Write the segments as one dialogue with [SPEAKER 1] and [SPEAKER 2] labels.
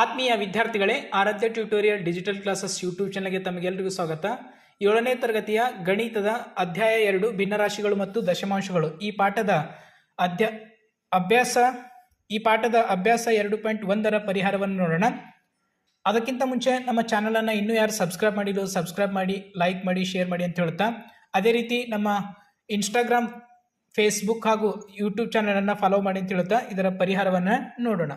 [SPEAKER 1] ಆತ್ಮೀಯ ವಿದ್ಯಾರ್ಥಿಗಳೇ, Aradhya tutorial digital classes YouTube ಚಾನಲ್ಗೆ ತಮಗೆಲ್ಲರಿಗೂ ಸ್ವಾಗತ. ಏಳನೇ ತರಗತಿಯ ಗಣಿತದ ಅಧ್ಯಾಯ ಎರಡು, ಭಿನ್ನರಾಶಿಗಳು ಮತ್ತು ದಶಮಾಂಶಗಳು. ಈ ಪಾಠದ ಅಧ್ಯ, ಅಭ್ಯಾಸ, ಈ ಪಾಠದ ಅಭ್ಯಾಸ ಎರಡು ಪಾಯಿಂಟ್ ಒಂದರ ಪರಿಹಾರವನ್ನು ನೋಡೋಣ. ಅದಕ್ಕಿಂತ ಮುಂಚೆ ನಮ್ಮ ಚಾನಲನ್ನು ಇನ್ನೂ ಯಾರು ಸಬ್ಸ್ಕ್ರೈಬ್ ಮಾಡಿದ್ರು ಸಬ್ಸ್ಕ್ರೈಬ್ ಮಾಡಿ, ಲೈಕ್ ಮಾಡಿ, ಶೇರ್ ಮಾಡಿ ಅಂತ ಹೇಳ್ತಾ. ಅದೇ ರೀತಿ ನಮ್ಮ ಇನ್ಸ್ಟಾಗ್ರಾಮ್ ಫೇಸ್ಬುಕ್ ಹಾಗೂ ಯೂಟ್ಯೂಬ್ ಚಾನಲನ್ನು ಫಾಲೋ ಮಾಡಿ ಅಂತ ಹೇಳ್ತಾ ಇದರ ಪರಿಹಾರವನ್ನು ನೋಡೋಣ.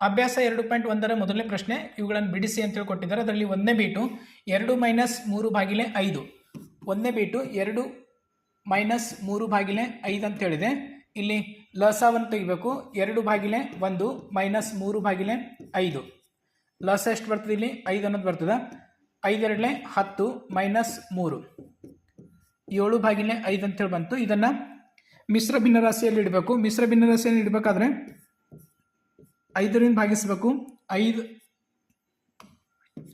[SPEAKER 1] ಅಭ್ಯಾಸ ಎರಡು ಪಾಯಿಂಟ್ ಒಂದರ ಮೊದಲನೇ ಪ್ರಶ್ನೆ, ಇವುಗಳನ್ನು ಬಿಡಿಸಿ ಅಂತ ಹೇಳಿ ಕೊಟ್ಟಿದ್ದಾರೆ ಅದರಲ್ಲಿ ಒಂದನೇ ಬೀಟು ಎರಡು ಮೈನಸ್ ಮೂರು ಬಾಗಿಲೆ ಐದು. ಒಂದನೇ ಬೀಟು ಎರಡು ಮೈನಸ್ ಮೂರು ಬಾಗಿಲೆ ಐದು ಅಂತ ಹೇಳಿದೆ. ಇಲ್ಲಿ ಲಸವನ್ನು ತೆಗಿಬೇಕು. ಎರಡು ಬಾಗಿಲೆ ಒಂದು, ಮೈನಸ್ ಮೂರು ಬಾಗಿಲೆ ಐದು. ಲಸ ಎಷ್ಟು ಬರ್ತದೆ ಇಲ್ಲಿ? ಐದು ಅನ್ನೋದು ಬರ್ತದೆ. ಐದೆರಡಲೆ ಹತ್ತು, ಮೈನಸ್ ಮೂರು. ಏಳು ಬಾಗಿಲೆ ಐದು ಅಂತೇಳಿ ಬಂತು. ಇದನ್ನು ಮಿಶ್ರ ಭಿನ್ನರಾಶಿಯಲ್ಲಿ ಇಡಬೇಕು. ಮಿಶ್ರ ಭಿನ್ನರಾಶಿಯಲ್ಲಿ ಇಡಬೇಕಾದ್ರೆ ಐದರಿಂದ ಭಾಗಿಸಬೇಕು. ಐದು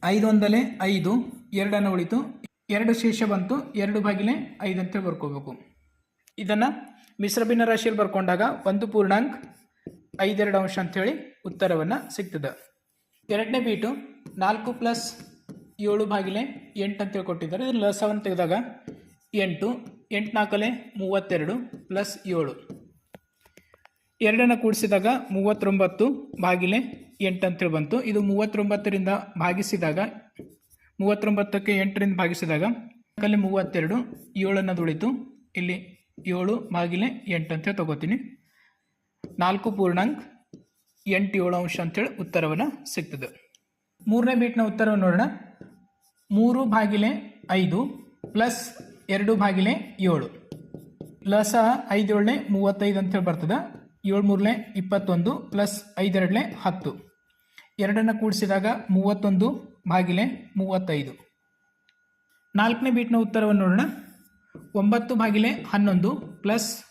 [SPEAKER 1] ಐದು ಒಂದಲೆ ಐದು, ಎರಡನ್ನು ಉಳಿತು. ಎರಡು ಶೇಷ ಬಂತು. ಎರಡು ಬಾಗಿಲೆ ಐದು ಅಂತೇಳಿ ಬರ್ಕೋಬೇಕು. ಇದನ್ನು ಮಿಶ್ರ ಭಿನ್ನ ರಾಶಿಯಲ್ಲಿ ಬರ್ಕೊಂಡಾಗ ಒಂದು ಪೂರ್ಣಾಂಕ ಐದೆರಡು ಅಂಶ ಅಂಥೇಳಿ ಉತ್ತರವನ್ನು ಸಿಗ್ತದೆ. ಎರಡನೇ ಬೀಟು ನಾಲ್ಕು ಪ್ಲಸ್ ಏಳು ಬಾಗಿಲೆ ಎಂಟು ಅಂತೇಳಿ ಕೊಟ್ಟಿದ್ದಾರೆ. ಇದು ಲಸವನ್ನು ತೆಗೆದಾಗ ಎಂಟು ಎಂಟು ನಾಲ್ಕಲೆ ಮೂವತ್ತೆರಡು ಪ್ಲಸ್ ಏಳು. ಎರಡನ್ನು ಕೂಡಿಸಿದಾಗ ಮೂವತ್ತೊಂಬತ್ತು ಬಾಗಿಲೆ ಎಂಟು ಅಂತೇಳಿ ಬಂತು. ಇದು ಮೂವತ್ತೊಂಬತ್ತರಿಂದ ಭಾಗಿಸಿದಾಗ, ಮೂವತ್ತೊಂಬತ್ತಕ್ಕೆ ಎಂಟರಿಂದ ಭಾಗಿಸಿದಾಗ ಅಲ್ಲಿ ಮೂವತ್ತೆರಡು, ಏಳನ್ನು ಉಳಿತು ಇಲ್ಲಿ ಏಳು ಬಾಗಿಲೆ ಎಂಟು ಅಂತೇಳಿ ತಗೋತೀನಿ. ನಾಲ್ಕು ಪೂರ್ಣಾಂಕ ಎಂಟು ಏಳು ಅಂಶ ಅಂತೇಳಿ ಉತ್ತರವನ್ನು ಸಿಗ್ತದೆ. ಮೂರನೇ ಬೀಟ್ನ ಉತ್ತರವನ್ನು ನೋಡೋಣ. ಮೂರು ಬಾಗಿಲೆ ಐದು ಪ್ಲಸ್ ಎರಡು ಬಾಗಿಲೆ ಏಳು. ಲಸ ಐದು ಏಳನೇ ಮೂವತ್ತೈದು ಅಂತೇಳಿ ಬರ್ತದೆ. ಏಳು ಮೂರಲೆ ಇಪ್ಪತ್ತೊಂದು, ಪ್ಲಸ್ ಐದೆರಡಲೆ ಹತ್ತು. ಎರಡನ್ನು ಕೂಡಿಸಿದಾಗ ಮೂವತ್ತೊಂದು ಬಾಗಿಲೆ ಮೂವತ್ತೈದು. ನಾಲ್ಕನೇ ಬೀಟ್ನ ಉತ್ತರವನ್ನು ನೋಡೋಣ. ಒಂಬತ್ತು ಬಾಗಿಲೆ ಹನ್ನೊಂದು, ಪ್ಲಸ್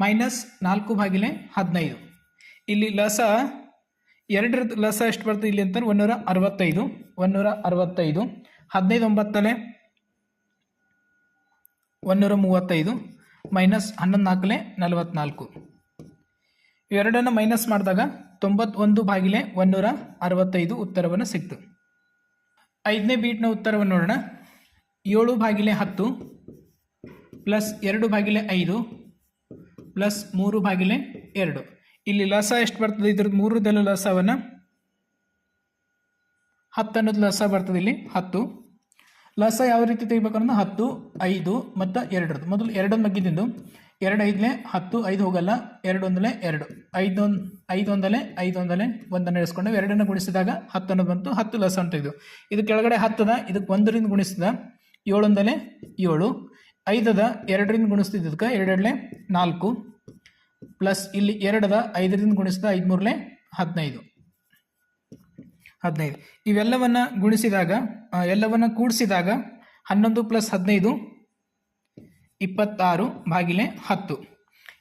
[SPEAKER 1] ಮೈನಸ್ ನಾಲ್ಕು ಬಾಗಿಲೆ ಹದಿನೈದು. ಇಲ್ಲಿ ಲಸ, ಎರಡರ ಲಸ ಎಷ್ಟು ಬರ್ತದೆ ಇಲ್ಲಿ ಅಂತಾರೆ ಒಂದೂರ ಅರವತ್ತೈದು ಒಂದೂರ ಅರವತ್ತೈದು. ಹದಿನೈದು ಒಂಬತ್ತಲೆ ಒಂದೂರ ಮೂವತ್ತೈದು, ಮೈನಸ್ ಹನ್ನೊಂದು ನಾಲ್ಕಲೆ ನಲವತ್ನಾಲ್ಕು. ಇವೆರಡನ್ನು ಮೈನಸ್ ಮಾಡಿದಾಗ ತೊಂಬತ್ತೊಂದು ಬಾಗಿಲೆ ಒಂದೂರ ಅರವತ್ತೈದು ಉತ್ತರವನ್ನು ಸಿಕ್ತು. ಐದನೇ ಬೀಟ್ನ ಉತ್ತರವನ್ನು ನೋಡೋಣ. ಏಳು ಬಾಗಿಲೆ ಹತ್ತು ಪ್ಲಸ್ ಎರಡು ಬಾಗಿಲೆ ಐದು ಪ್ಲಸ್ ಮೂರು ಬಾಗಿಲೆ ಎರಡು. ಇಲ್ಲಿ ಲಸ ಎಷ್ಟು ಬರ್ತದೆ? ಇದ್ರದ್ದು ಮೂರದೆಲ್ಲ ಲಸವನ್ನು ಹತ್ತು ಅನ್ನೋದು ಲಸ ಬರ್ತದೆ ಇಲ್ಲಿ, ಹತ್ತು. ಲಸ ಯಾವ ರೀತಿ ತೆಗಿಬೇಕಂದ್ರೆ ಹತ್ತು, ಐದು ಮತ್ತು ಎರಡರದ್ದು. ಮೊದಲು ಎರಡನ್ನು ಮಗ್ಗಿದ್ದು ಎರಡು ಐದಲೇ ಹತ್ತು, ಐದು ಹೋಗಲ್ಲ ಎರಡು ಒಂದಲೆ ಎರಡು. ಐದು ಒಂದಲೆ ಐದು ಒಂದಲೆ ಒಂದನ್ನು ಇಳಿಸ್ಕೊಂಡು ಎರಡನ್ನು ಗುಣಿಸಿದಾಗ ಹತ್ತು ಅನ್ನೋದು ಬಂತು, ಹತ್ತು ಲಸ ಅಂತ ಇದು. ಇದು ಕೆಳಗಡೆ ಹತ್ತದ, ಇದಕ್ಕೆ ಒಂದರಿಂದ ಗುಣಿಸಿದ, ಏಳೊಂದಲೇ ಏಳು, ಐದದ ಎರಡರಿಂದ ಗುಣಿಸ್ತಿದ್ದಕ್ಕೆ ಎರಡೆರಡಲೆ ನಾಲ್ಕು, ಪ್ಲಸ್ ಇಲ್ಲಿ ಎರಡದ ಐದರಿಂದ ಗುಣಿಸಿದ ಐದು ಮೂರಲೆ ಹದಿನೈದು. ಹದಿನೈದು. ಇವೆಲ್ಲವನ್ನು ಗುಣಿಸಿದಾಗ ಎಲ್ಲವನ್ನು ಕೂಡಿಸಿದಾಗ ಹನ್ನೊಂದು ಪ್ಲಸ್ ಹದಿನೈದು ಇಪ್ಪತ್ತಾರು ಬಾಗಿಲೆ ಹತ್ತು.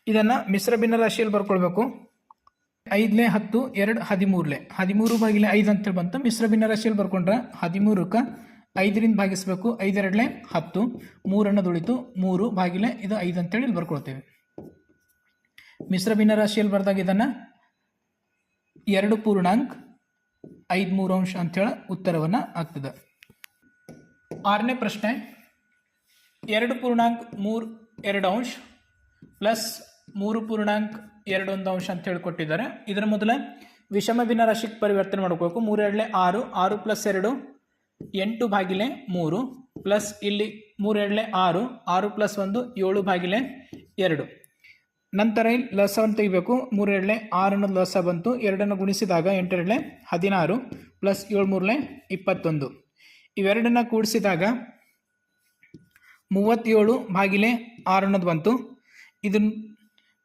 [SPEAKER 1] ಇದನ್ನು ಮಿಶ್ರ ಭಿನ್ನ ರಾಶಿಯಲ್ಲಿ ಬರ್ಕೊಳ್ಬೇಕು. ಐದನೇ ಹತ್ತು, ಎರಡು ಹದಿಮೂರಲೆ. ಹದಿಮೂರು ಬಾಗಿಲೆ ಐದು ಅಂತೇಳಿ ಬಂತು. ಮಿಶ್ರ ಭಿನ್ನ ರಾಶಿಯಲ್ಲಿ ಬರ್ಕೊಂಡ್ರೆ ಹದಿಮೂರಕ್ಕೆ ಐದರಿಂದ ಭಾಗಿಸ್ಬೇಕು. ಐದೆರಡಲೆ ಹತ್ತು, ಮೂರನ್ನು ಉಳಿತು ಮೂರು ಬಾಗಿಲೆ ಇದು ಐದು ಅಂತೇಳಿ ಇಲ್ಲಿ ಬರ್ಕೊಳ್ತೇವೆ. ಮಿಶ್ರ ಭಿನ್ನ ರಾಶಿಯಲ್ಲಿ ಬರೆದಾಗ ಇದನ್ನು ಎರಡು ಪೂರ್ಣಾಂಕ ಐದು ಮೂರು ಅಂಶ ಅಂತೇಳಿ ಉತ್ತರವನ್ನು ಆಗ್ತದೆ. ಆರನೇ ಪ್ರಶ್ನೆ. ಎರಡು ಪೂರ್ಣಾಂಕ ಮೂರು ಎರಡು ಅಂಶ ಪ್ಲಸ್ ಮೂರು ಪೂರ್ಣಾಂಕ ಎರಡು ಒಂದು ಅಂಶ ಅಂತ ಹೇಳಿಕೊಟ್ಟಿದ್ದಾರೆ. ಇದರ ಮೊದಲೇ ವಿಷಮ ಭಿನ್ನ ರಾಶಿಗೆ ಪರಿವರ್ತನೆ ಮಾಡ್ಕೋಬೇಕು. ಮೂರು ಎರಡಲೆ ಆರು ಆರು ಪ್ಲಸ್ ಎರಡು ಎಂಟು ಬಾಗಿಲೆ ಮೂರು ಪ್ಲಸ್ ಇಲ್ಲಿ ಮೂರು ಎರಡಲೆ ಆರು ಆರು ಪ್ಲಸ್ ಒಂದು ಏಳು ಬಾಗಿಲೆ ಎರಡು. ನಂತರ ಇಲ್ಲಿ ಲಸವನ್ನು ತೆಗಿಬೇಕು. ಮೂರು ಎರಡಲೆ ಆರು ಅನ್ನೋದು ಲಸ ಬಂತು. ಎರಡನ್ನು ಗುಣಿಸಿದಾಗ ಎಂಟೆರಡಲೆ ಹದಿನಾರು ಪ್ಲಸ್ ಏಳು ಮೂರಲೆ ಇಪ್ಪತ್ತೊಂದು. ಇವೆರಡನ್ನು ಕೂಡಿಸಿದಾಗ ಮೂವತ್ತೇಳು ಬಾಗಿಲೆ ಆರು ಅನ್ನೋದು ಬಂತು. ಇದನ್ನು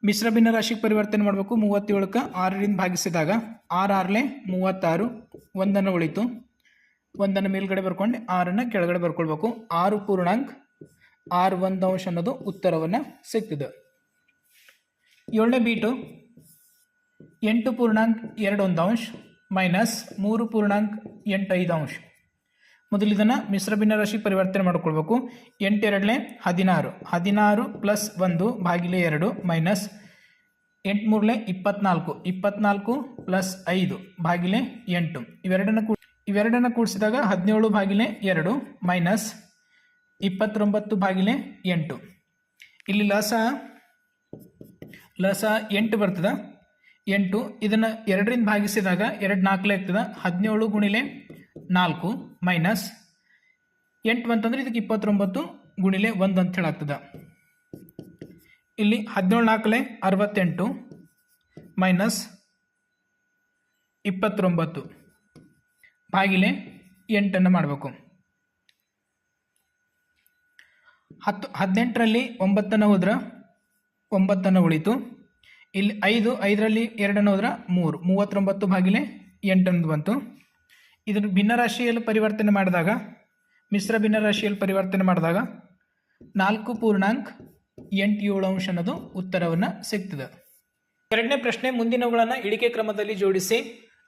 [SPEAKER 1] ಮಿಶ್ರ ಭಿನ್ನ ರಾಶಿಗೆ ಪರಿವರ್ತನೆ ಮಾಡಬೇಕು. ಮೂವತ್ತೇಳಕ್ಕೆ ಆರರಿಂದ ಭಾಗಿಸಿದಾಗ ಆರು ಆರಲೆ ಮೂವತ್ತಾರು ಒಂದನ್ನು ಉಳಿತು. ಒಂದನ್ನು ಮೇಲ್ಗಡೆ ಬರ್ಕೊಂಡು, ಆರನ್ನು ಕೆಳಗಡೆ ಬರ್ಕೊಳ್ಬೇಕು. ಆರು ಪೂರ್ಣಾಂಕ, ಆರು ಒಂದು ಅಂಶ ಅನ್ನೋದು ಉತ್ತರವನ್ನು ಸಿಕ್ತಿದೆ ಏಳನೇ ಬೀಟು, ಎಂಟು ಪೂರ್ಣಾಂಕ ಎರಡು ಒಂದು ಅಂಶ, ಮೈನಸ್ ಮೂರು ಪೂರ್ಣಾಂಕ ಎಂಟು ಐದು ಅಂಶ. ಮೊದಲು ಇದನ್ನು ಮಿಶ್ರ ಭಿನ್ನ ರಾಶಿ ಪರಿವರ್ತನೆ ಮಾಡ್ಕೊಳ್ಬೇಕು. ಎಂಟೆರಡನೇ ಹದಿನಾರು. ಹದಿನಾರು ಪ್ಲಸ್ ಒಂದು ಬಾಗಿಲೆ ಎರಡು ಮೈನಸ್ ಎಂಟು ಮೂರಲೆ ಇಪ್ಪತ್ನಾಲ್ಕು. ಇಪ್ಪತ್ನಾಲ್ಕು ಪ್ಲಸ್ ಐದು ಬಾಗಿಲೆ ಎಂಟು. ಇವೆರಡನ್ನ ಕೂಡ ಇವೆರಡನ್ನ ಕೂಡಿಸಿದಾಗ ಹದಿನೇಳು ಭಾಗಿಲೆ ಎರಡು ಮೈನಸ್ ಇಪ್ಪತ್ತೊಂಬತ್ತು ಭಾಗಿಲೆ ಎಂಟು. ಇಲ್ಲಿ ಲಸ ಲಸ ಎಂಟು ಬರ್ತದ. ಎಂಟು ಇದನ್ನು ಎರಡರಿಂದ ಭಾಗಿಸಿದಾಗ ಎರಡು ನಾಲ್ಕಲೇ ಆಗ್ತದೆ. ಹದಿನೇಳು ಗುಣಿಲೆ ನಾಲ್ಕು ಮೈನಸ್ ಎಂಟು ಅಂತಂದರೆ ಇದಕ್ಕೆ ಇಪ್ಪತ್ತೊಂಬತ್ತು ಗುಣಿಲೆ ಒಂದು ಅಂತ ಹೇಳಾಗ್ತದೆ. ಇಲ್ಲಿ ಹದಿನೇಳು ನಾಲ್ಕಲೆ ಅರವತ್ತೆಂಟು ಮೈನಸ್ ಇಪ್ಪತ್ತೊಂಬತ್ತು ಬಾಗಿಲೆ ಎಂಟನ್ನು ಮಾಡಬೇಕು. ಹತ್ತು, ಹದಿನೆಂಟರಲ್ಲಿ ಒಂಬತ್ತನ್ನು ಹೋದ್ರೆ ಒಂಬತ್ತನ್ನು ಉಳಿತು. ಇಲ್ಲಿ ಐದು, ಐದರಲ್ಲಿ ಎರಡನ್ನು ಹೋದ್ರೆ ಮೂರು, ಮೂವತ್ತೊಂಬತ್ತು ಬಾಗಿಲೆ ಎಂಟನ್ನು ಬಂತು. ಇದನ್ನು ಭಿನ್ನರಾಶಿಯಲ್ಲಿ ಪರಿವರ್ತನೆ ಮಾಡಿದಾಗ, ಮಿಶ್ರ ಭಿನ್ನರಾಶಿಯಲ್ಲಿ ಪರಿವರ್ತನೆ ಮಾಡಿದಾಗ ನಾಲ್ಕು ಪೂರ್ಣಾಂಕ್ ಎಂಟು ಏಳು ಅಂಶ ಅನ್ನೋದು ಉತ್ತರವನ್ನು ಸಿಗ್ತದೆ. ಎರಡನೇ ಪ್ರಶ್ನೆ, ಮುಂದಿನವುಗಳನ್ನು ಇಳಿಕೆ ಕ್ರಮದಲ್ಲಿ ಜೋಡಿಸಿ.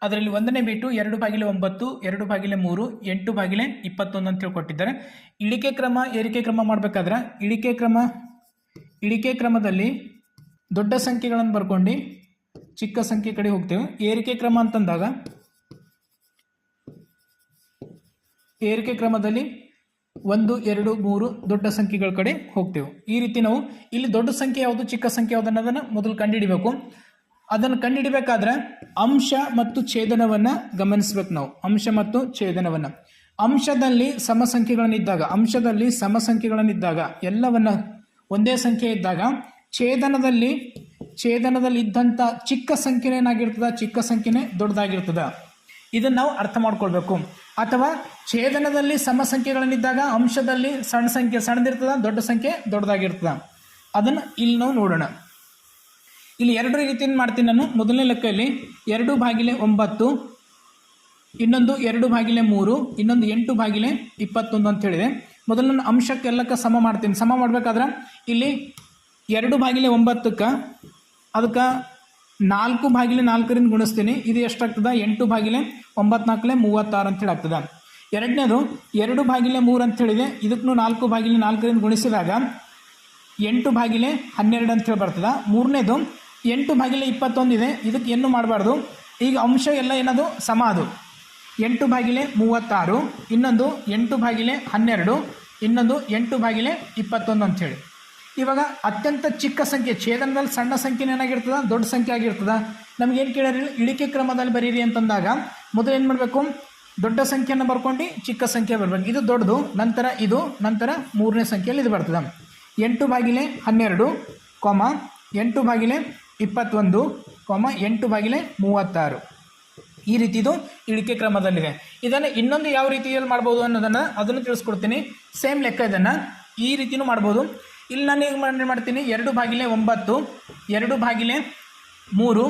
[SPEAKER 1] ಅದರಲ್ಲಿ ಒಂದನೇ ಬಿಟ್ಟು ಎರಡು ಬಾಗಿಲೆ ಒಂಬತ್ತು, ಎರಡು ಬಾಗಿಲೆ ಮೂರು, ಎಂಟು ಬಾಗಿಲೆ ಇಪ್ಪತ್ತೊಂದು ಅಂತ ಹೇಳ್ಕೊಟ್ಟಿದ್ದಾರೆ. ಇಳಿಕೆ ಕ್ರಮ, ಏರಿಕೆ ಕ್ರಮ ಮಾಡಬೇಕಾದ್ರೆ ಇಳಿಕೆ ಕ್ರಮ, ಇಳಿಕೆ ಕ್ರಮದಲ್ಲಿ ದೊಡ್ಡ ಸಂಖ್ಯೆಗಳನ್ನು ಬರ್ಕೊಂಡು ಚಿಕ್ಕ ಸಂಖ್ಯೆ ಕಡೆ ಹೋಗ್ತೇವೆ. ಏರಿಕೆ ಕ್ರಮ ಅಂತಂದಾಗ ಏರಿಕೆ ಕ್ರಮದಲ್ಲಿ ಒಂದು, ಎರಡು, ಮೂರು ದೊಡ್ಡ ಸಂಖ್ಯೆಗಳ ಕಡೆ ಹೋಗ್ತೇವೆ. ಈ ರೀತಿ ನಾವು ಇಲ್ಲಿ ದೊಡ್ಡ ಸಂಖ್ಯೆ ಯಾವುದು, ಚಿಕ್ಕ ಸಂಖ್ಯೆ ಯಾವುದು ಅನ್ನೋದನ್ನು ಮೊದಲು ಕಂಡುಹಿಡಿಬೇಕು. ಅದನ್ನು ಕಂಡುಹಿಡಬೇಕಾದ್ರೆ ಅಂಶ ಮತ್ತು ಛೇದನವನ್ನು ಗಮನಿಸ್ಬೇಕು ನಾವು. ಅಂಶ ಮತ್ತು ಛೇದನವನ್ನು. ಅಂಶದಲ್ಲಿ ಸಮ ಸಂಖ್ಯೆಗಳನ್ನಿದ್ದಾಗ ಅಂಶದಲ್ಲಿ ಸಮ ಎಲ್ಲವನ್ನು ಒಂದೇ ಸಂಖ್ಯೆ ಇದ್ದಾಗ, ಛೇದನದಲ್ಲಿ ಛೇದನದಲ್ಲಿ ಇದ್ದಂಥ ಚಿಕ್ಕ ಸಂಖ್ಯೆನೇ ಏನಾಗಿರ್ತದೆ? ಚಿಕ್ಕ ಸಂಖ್ಯೆನೇ ದೊಡ್ಡದಾಗಿರ್ತದೆ. ಇದನ್ನು ನಾವು ಅರ್ಥ ಮಾಡ್ಕೊಳ್ಬೇಕು. ಅಥವಾ ಛೇದನದಲ್ಲಿ ಸಮ ಸಂಖ್ಯೆಗಳನ್ನಿದ್ದಾಗ ಅಂಶದಲ್ಲಿ ಸಣ್ಣ ಸಂಖ್ಯೆ ಸಣ್ಣದಿರ್ತದ, ದೊಡ್ಡ ಸಂಖ್ಯೆ ದೊಡ್ಡದಾಗಿರ್ತದ. ಅದನ್ನು ಇಲ್ಲಿ ನಾವು ನೋಡೋಣ. ಇಲ್ಲಿ ಎರಡು ರೀತಿಯಿಂದ ಮಾಡ್ತೀನಿ ನಾನು? ಮೊದಲನೇ ಲೆಕ್ಕದಲ್ಲಿ ಎರಡು ಬಾಗಿಲೆ ಒಂಬತ್ತು, ಇನ್ನೊಂದು ಎರಡು ಬಾಗಿಲೆ ಮೂರು, ಇನ್ನೊಂದು ಎಂಟು ಬಾಗಿಲೆ ಇಪ್ಪತ್ತೊಂದು ಅಂತ ಹೇಳಿದೆ. ಮೊದಲು ನಾನು ಅಂಶಕ್ಕೆಲ್ಲಕ್ಕೆ ಸಮ ಮಾಡ್ತೀನಿ. ಸಮ ಮಾಡ್ಬೇಕಾದ್ರೆ ಇಲ್ಲಿ ಎರಡು ಬಾಗಿಲೆ ಒಂಬತ್ತಕ್ಕೆ, ಅದಕ್ಕೆ ನಾಲ್ಕು ಬಾಗಿಲೆ ನಾಲ್ಕರಿಂದ ಗುಣಿಸ್ತೀನಿ. ಇದು ಎಷ್ಟಾಗ್ತದೆ? ಎಂಟು ಬಾಗಿಲೆ ಒಂಬತ್ನಾಲ್ಕಲೆ ಮೂವತ್ತಾರು ಅಂತೇಳಿ ಆಗ್ತದೆ ಎರಡನೇದು, ಎರಡು ಬಾಗಿಲೆ ಮೂರು ಅಂತ ಹೇಳಿದೆ. ಇದಕ್ಕೂ ನಾಲ್ಕು ಬಾಗಿಲೆ ನಾಲ್ಕರಿಂದ ಗುಣಿಸಿದಾಗ ಎಂಟು ಬಾಗಿಲೆ ಹನ್ನೆರಡು ಅಂತೇಳಿ ಬರ್ತದೆ ಮೂರನೇದು, ಎಂಟು ಬಾಗಿಲೆ ಇಪ್ಪತ್ತೊಂದಿದೆ. ಇದಕ್ಕೆ ಏನು ಮಾಡಬಾರ್ದು? ಈಗ ಅಂಶ ಎಲ್ಲ ಏನದು? ಸಮ ಅದು. ಎಂಟು ಬಾಗಿಲೆ ಮೂವತ್ತಾರು, ಇನ್ನೊಂದು ಎಂಟು ಬಾಗಿಲೆ ಹನ್ನೆರಡು, ಇನ್ನೊಂದು ಎಂಟು ಬಾಗಿಲೆ ಇಪ್ಪತ್ತೊಂದು ಅಂಥೇಳಿ ಇವಾಗ ಅತ್ಯಂತ ಚಿಕ್ಕ ಸಂಖ್ಯೆ, ಛೇದನದಲ್ಲಿ ಸಣ್ಣ ಸಂಖ್ಯೆ ಏನಾಗಿರ್ತದ? ದೊಡ್ಡ ಸಂಖ್ಯೆ ಆಗಿರ್ತದ. ನಮಗೇನು ಕೇಳ್ಯಾರ ಇಳಿಕೆ ಕ್ರಮದಲ್ಲಿ ಬರೀರಿ ಅಂತಂದಾಗ ಮೊದಲು ಏನು ಮಾಡಬೇಕು? ದೊಡ್ಡ ಸಂಖ್ಯೆಯನ್ನು ಬರ್ಕೊಂಡು ಚಿಕ್ಕ ಸಂಖ್ಯೆ ಬರಬೇಕು. ಇದು ದೊಡ್ಡದು, ನಂತರ ಇದು, ನಂತರ ಮೂರನೇ ಸಂಖ್ಯೆಯಲ್ಲಿ ಇದು ಬರ್ತದೆ. ಎಂಟು ಬಾಗಿಲೆ ಹನ್ನೆರಡು, ಕೊಮ, ಎಂಟು ಬಾಗಿಲೆ ಇಪ್ಪತ್ತೊಂದು, ಕೊಮ, ಎಂಟು ಬಾಗಿಲೆ ಮೂವತ್ತಾರು. ಈ ರೀತಿದು ಇಳಿಕೆ ಕ್ರಮದಲ್ಲಿದೆ ಇದನ್ನು ಇನ್ನೊಂದು ಯಾವ ರೀತಿಯಲ್ಲಿ ಮಾಡ್ಬೋದು ಅನ್ನೋದನ್ನು ಅದನ್ನು ತಿಳಿಸ್ಕೊಡ್ತೀನಿ. ಸೇಮ್ ಲೆಕ್ಕ ಇದನ್ನು ಈ ರೀತಿಯೂ ಮಾಡ್ಬೋದು. ಇಲ್ಲಿ ನಾನು ಮಾಡಿ, ಮಾಡ್ತೀನಿ? ಎರಡು ಬಾಗಿಲೆ ಒಂಬತ್ತು, ಎರಡು ಬಾಗಿಲೆ ಮೂರು,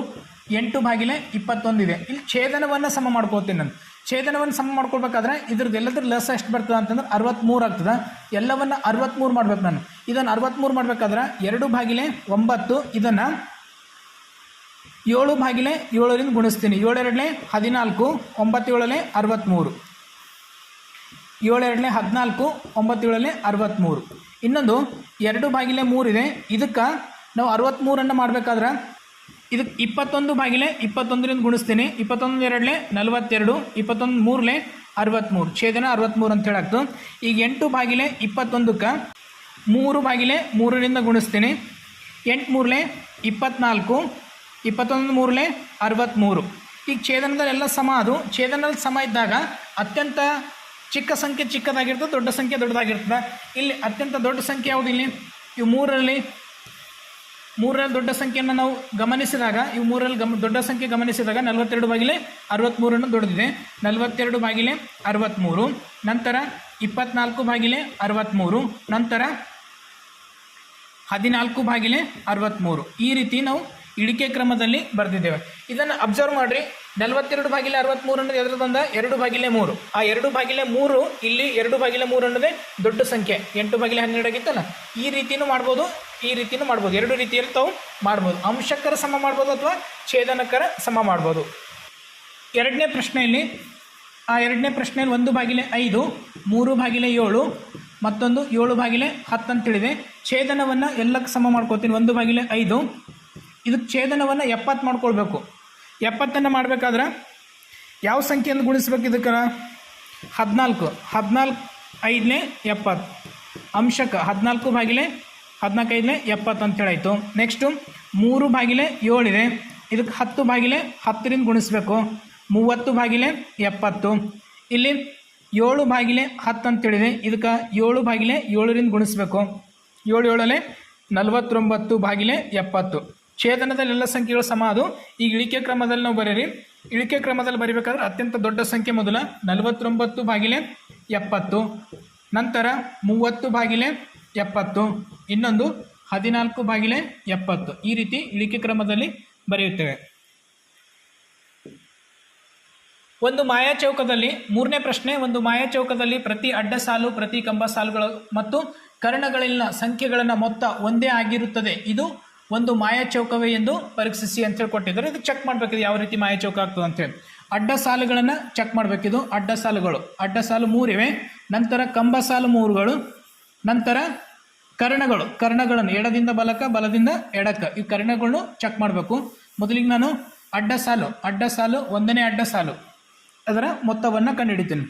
[SPEAKER 1] ಎಂಟು ಬಾಗಿಲೆ ಇಪ್ಪತ್ತೊಂದಿದೆ ಇಲ್ಲಿ ಛೇದನವನ್ನು ಸಮ ಮಾಡ್ಕೊಳ್ತೀನಿ ನಾನು. ಛೇದನವನ್ನು ಸಮ ಮಾಡ್ಕೊಳ್ಬೇಕಾದ್ರೆ ಇದ್ರದ್ದು ಎಲ್ಲದ್ರ ಲಸ ಎಷ್ಟು ಬರ್ತದೆ ಅಂತಂದ್ರೆ ಅರವತ್ತ್ಮೂರು ಆಗ್ತದೆ. ಎಲ್ಲವನ್ನು ಅರವತ್ತ್ಮೂರು ಮಾಡ್ಬೇಕು ನಾನು. ಇದನ್ನು ಅರವತ್ತ್ಮೂರು ಮಾಡ್ಬೇಕಾದ್ರೆ ಎರಡು ಬಾಗಿಲೆ ಒಂಬತ್ತು, ಇದನ್ನು ಏಳು ಬಾಗಿಲೆ ಏಳರಿಂದ ಗುಣಿಸ್ತೀನಿ. ಏಳೆರಡನೇ ಹದಿನಾಲ್ಕು ಒಂಬತ್ತೇಳನೇ ಅರವತ್ತ್ಮೂರು ಏಳೆರಡನೇ ಹದಿನಾಲ್ಕು ಒಂಬತ್ತೇಳನೇ ಅರವತ್ತ್ಮೂರು ಇನ್ನೊಂದು ಎರಡು ಬಾಗಿಲೆ ಮೂರಿದೆ ಇದಕ್ಕೆ ನಾವು ಅರವತ್ತ್ಮೂರನ್ನು ಮಾಡಬೇಕಾದ್ರೆ ಇದಕ್ಕೆ ಇಪ್ಪತ್ತೊಂದು ಬಾಗಿಲೆ ಇಪ್ಪತ್ತೊಂದರಿಂದ ಗುಣಿಸ್ತೀನಿ. ಇಪ್ಪತ್ತೊಂದು ಎರಡನೇ ನಲವತ್ತೆರಡು, ಇಪ್ಪತ್ತೊಂದು ಮೂರಲೆ ಅರವತ್ತ್ಮೂರು ಛೇದನ ಅರವತ್ತ್ಮೂರು ಅಂತ ಹೇಳಾಗ್ತು. ಈಗ ಎಂಟು ಬಾಗಿಲೆ ಇಪ್ಪತ್ತೊಂದಕ್ಕೆ ಮೂರು ಬಾಗಿಲೆ ಮೂರರಿಂದ ಗುಣಿಸ್ತೀನಿ. ಎಂಟು ಮೂರಲೆ ಇಪ್ಪತ್ನಾಲ್ಕು, ಇಪ್ಪತ್ತೊಂದು ಮೂರಲೆ ಅರವತ್ತ್ಮೂರು ಈಗ ಛೇದನದಲ್ಲೆಲ್ಲ ಸಮ ಅದು. ಛೇದನದಲ್ಲಿ ಸಮ ಇದ್ದಾಗ ಅತ್ಯಂತ ಚಿಕ್ಕ ಸಂಖ್ಯೆ ಚಿಕ್ಕದಾಗಿರ್ತದೆ, ದೊಡ್ಡ ಸಂಖ್ಯೆ ದೊಡ್ಡದಾಗಿರ್ತದೆ. ಇಲ್ಲಿ ಅತ್ಯಂತ ದೊಡ್ಡ ಸಂಖ್ಯೆ ಯಾವುದು ಇಲ್ಲಿ? ಇವು ಮೂರರಲ್ಲಿ ಮೂರರಲ್ಲಿ ದೊಡ್ಡ ಸಂಖ್ಯೆಯನ್ನು ನಾವು ಗಮನಿಸಿದಾಗ, ಇವು ಮೂರರಲ್ಲಿ ಗಮ, ದೊಡ್ಡ ಸಂಖ್ಯೆ ಗಮನಿಸಿದಾಗ ನಲವತ್ತೆರಡು ಬಾಗಿಲೆ ಅರವತ್ತ್ಮೂರನ್ನು ದೊಡ್ಡದಿದೆ. ನಲವತ್ತೆರಡು ಬಾಗಿಲೆ ಅರವತ್ತ್ಮೂರು ನಂತರ ಇಪ್ಪತ್ನಾಲ್ಕು ಬಾಗಿಲೆ ಅರವತ್ತ್ಮೂರು ನಂತರ ಹದಿನಾಲ್ಕು ಬಾಗಿಲೆ ಅರವತ್ತ್ಮೂರು ಈ ರೀತಿ ನಾವು ಇಳಿಕೆ ಕ್ರಮದಲ್ಲಿ ಬರೆದಿದ್ದೇವೆ. ಇದನ್ನು ಅಬ್ಸರ್ವ್ ಮಾಡಿರಿ. ನಲವತ್ತೆರಡು ಬಾಗಿಲೆ ಅರವತ್ತ್ಮೂರು ಅನ್ನೋದು ಎದ್ರ ಬಂದ ಎರಡು ಬಾಗಿಲೆ ಮೂರು. ಆ ಎರಡು ಬಾಗಿಲೆ ಮೂರು, ಇಲ್ಲಿ ಎರಡು ಬಾಗಿಲೆ ಮೂರು ಅನ್ನೋದೇ ದೊಡ್ಡ ಸಂಖ್ಯೆ. ಎಂಟು ಬಾಗಿಲೆ ಹನ್ನೆರಡು ಆಗಿತ್ತಲ್ಲ? ಈ ರೀತಿಯೂ ಮಾಡ್ಬೋದು, ಈ ರೀತಿಯೂ ಮಾಡ್ಬೋದು. ಎರಡು ರೀತಿಯಲ್ಲಿ ತಾವು ಮಾಡ್ಬೋದು. ಅಂಶಕರ ಸಮ ಮಾಡ್ಬೋದು ಅಥವಾ ಛೇದನಕರ ಸಮ ಮಾಡ್ಬೋದು. ಎರಡನೇ ಪ್ರಶ್ನೆಯಲ್ಲಿ, ಆ ಎರಡನೇ ಪ್ರಶ್ನೆಯಲ್ಲಿ ಒಂದು ಬಾಗಿಲೆ ಐದು, ಮೂರು ಬಾಗಿಲೆ ಏಳು, ಮತ್ತೊಂದು ಏಳು ಬಾಗಿಲೆ ಹತ್ತು ಅಂತೇಳಿದೆ. ಛೇದನವನ್ನು ಎಲ್ಲಕ್ಕೆ ಸಮ ಮಾಡ್ಕೋತೀನಿ. ಒಂದು ಬಾಗಿಲೆ ಐದು. ಇದಕ್ಕೆ ಛೇದನವನ್ನು ಎಪ್ಪತ್ತು ಮಾಡ್ಕೊಳ್ಬೇಕು. ಎಪ್ಪತ್ತನ್ನು ಮಾಡಬೇಕಾದ್ರೆ ಯಾವ ಸಂಖ್ಯೆಯಿಂದ ಗುಣಿಸ್ಬೇಕು ಇದಕ್ಕೆ ಹದಿನಾಲ್ಕು. ಹದಿನಾಲ್ಕು ಐದನೇ ಎಪ್ಪತ್ತು. ಅಂಶಕ್ಕೆ ಹದಿನಾಲ್ಕು ಬಾಗಿಲೆ ಹದಿನಾಲ್ಕು ಐದನೇ ಎಪ್ಪತ್ತು ಅಂತ ಹೇಳಾಯಿತು ನೆಕ್ಸ್ಟು ಮೂರು ಬಾಗಿಲೆ ಏಳಿದೆ. ಇದಕ್ಕೆ ಹತ್ತು ಬಾಗಿಲೆ ಹತ್ತರಿಂದ ಗುಣಿಸ್ಬೇಕು. ಮೂವತ್ತು ಬಾಗಿಲೆ ಎಪ್ಪತ್ತು. ಇಲ್ಲಿ ಏಳು ಬಾಗಿಲೆ ಹತ್ತು ಅಂತೇಳಿದೆ. ಇದಕ್ಕೆ ಏಳು ಬಾಗಿಲೆ ಏಳರಿಂದ ಗುಣಿಸ್ಬೇಕು. ಏಳು ಏಳಲೆ ನಲವತ್ತೊಂಬತ್ತು ಬಾಗಿಲೆ ಎಪ್ಪತ್ತು. ಛೇದನದಲ್ಲಿ ಎಲ್ಲ ಸಂಖ್ಯೆಗಳು ಸಮ. ಅದು ಈಗ ಇಳಿಕೆ ಕ್ರಮದಲ್ಲಿ ನಾವು ಬರೀರಿ. ಇಳಿಕೆ ಕ್ರಮದಲ್ಲಿ ಬರೀಬೇಕಾದ್ರೆ ಅತ್ಯಂತ ದೊಡ್ಡ ಸಂಖ್ಯೆ ಮೊದಲ. ನಲವತ್ತೊಂಬತ್ತು ಬಾಗಿಲೆ ಎಪ್ಪತ್ತು. ನಂತರ ಮೂವತ್ತು ಬಾಗಿಲೆ ಎಪ್ಪತ್ತು. ಇನ್ನೊಂದು ಹದಿನಾಲ್ಕು ಬಾಗಿಲೆ ಎಪ್ಪತ್ತು. ಈ ರೀತಿ ಇಳಿಕೆ ಕ್ರಮದಲ್ಲಿ ಬರೆಯುತ್ತೇವೆ. ಒಂದು ಮಾಯಾ ಚೌಕದಲ್ಲಿ ಮೂರನೇ ಪ್ರಶ್ನೆ, ಒಂದು ಮಾಯಾ ಚೌಕದಲ್ಲಿ ಪ್ರತಿ ಅಡ್ಡ ಸಾಲು, ಪ್ರತಿ ಕಂಬ ಸಾಲುಗಳು ಮತ್ತು ಕರ್ಣಗಳಲ್ಲಿನ ಸಂಖ್ಯೆಗಳನ್ನು ಮೊತ್ತ ಒಂದೇ ಆಗಿರುತ್ತದೆ. ಇದು ಒಂದು ಮಾಯಾ ಚೌಕವೇ ಎಂದು ಪರೀಕ್ಷಿಸಿ ಅಂತ ಹೇಳಿ ಕೊಟ್ಟಿದ್ದಾರೆ ಇದು ಚೆಕ್ ಮಾಡಬೇಕಿದೆ ಯಾವ ರೀತಿ ಮಾಯಾ ಚೌಕ ಆಗ್ತದೆ ಅಂತೇಳಿ ಅಡ್ಡ ಸಾಲುಗಳನ್ನು ಚೆಕ್ ಮಾಡಬೇಕಿದು ಅಡ್ಡ ಸಾಲುಗಳು. ಅಡ್ಡ ಸಾಲು ಮೂರಿವೆ, ನಂತರ ಕಂಬ ಸಾಲು ಮೂರುಗಳು, ನಂತರ ಕರ್ಣಗಳು. ಕರ್ಣಗಳನ್ನು ಎಡದಿಂದ ಬಲಕ, ಬಲದಿಂದ ಎಡಕ. ಈ ಕರ್ಣಗಳನ್ನು ಚೆಕ್ ಮಾಡಬೇಕು. ಮೊದಲಿಗೆ ನಾನು ಅಡ್ಡ ಸಾಲು ಅಡ್ಡ ಸಾಲು, ಒಂದನೇ ಅಡ್ಡ ಸಾಲು. ಅದರ ಮೊತ್ತವನ್ನು ಕಂಡುಹಿಡಿತೀನಿ.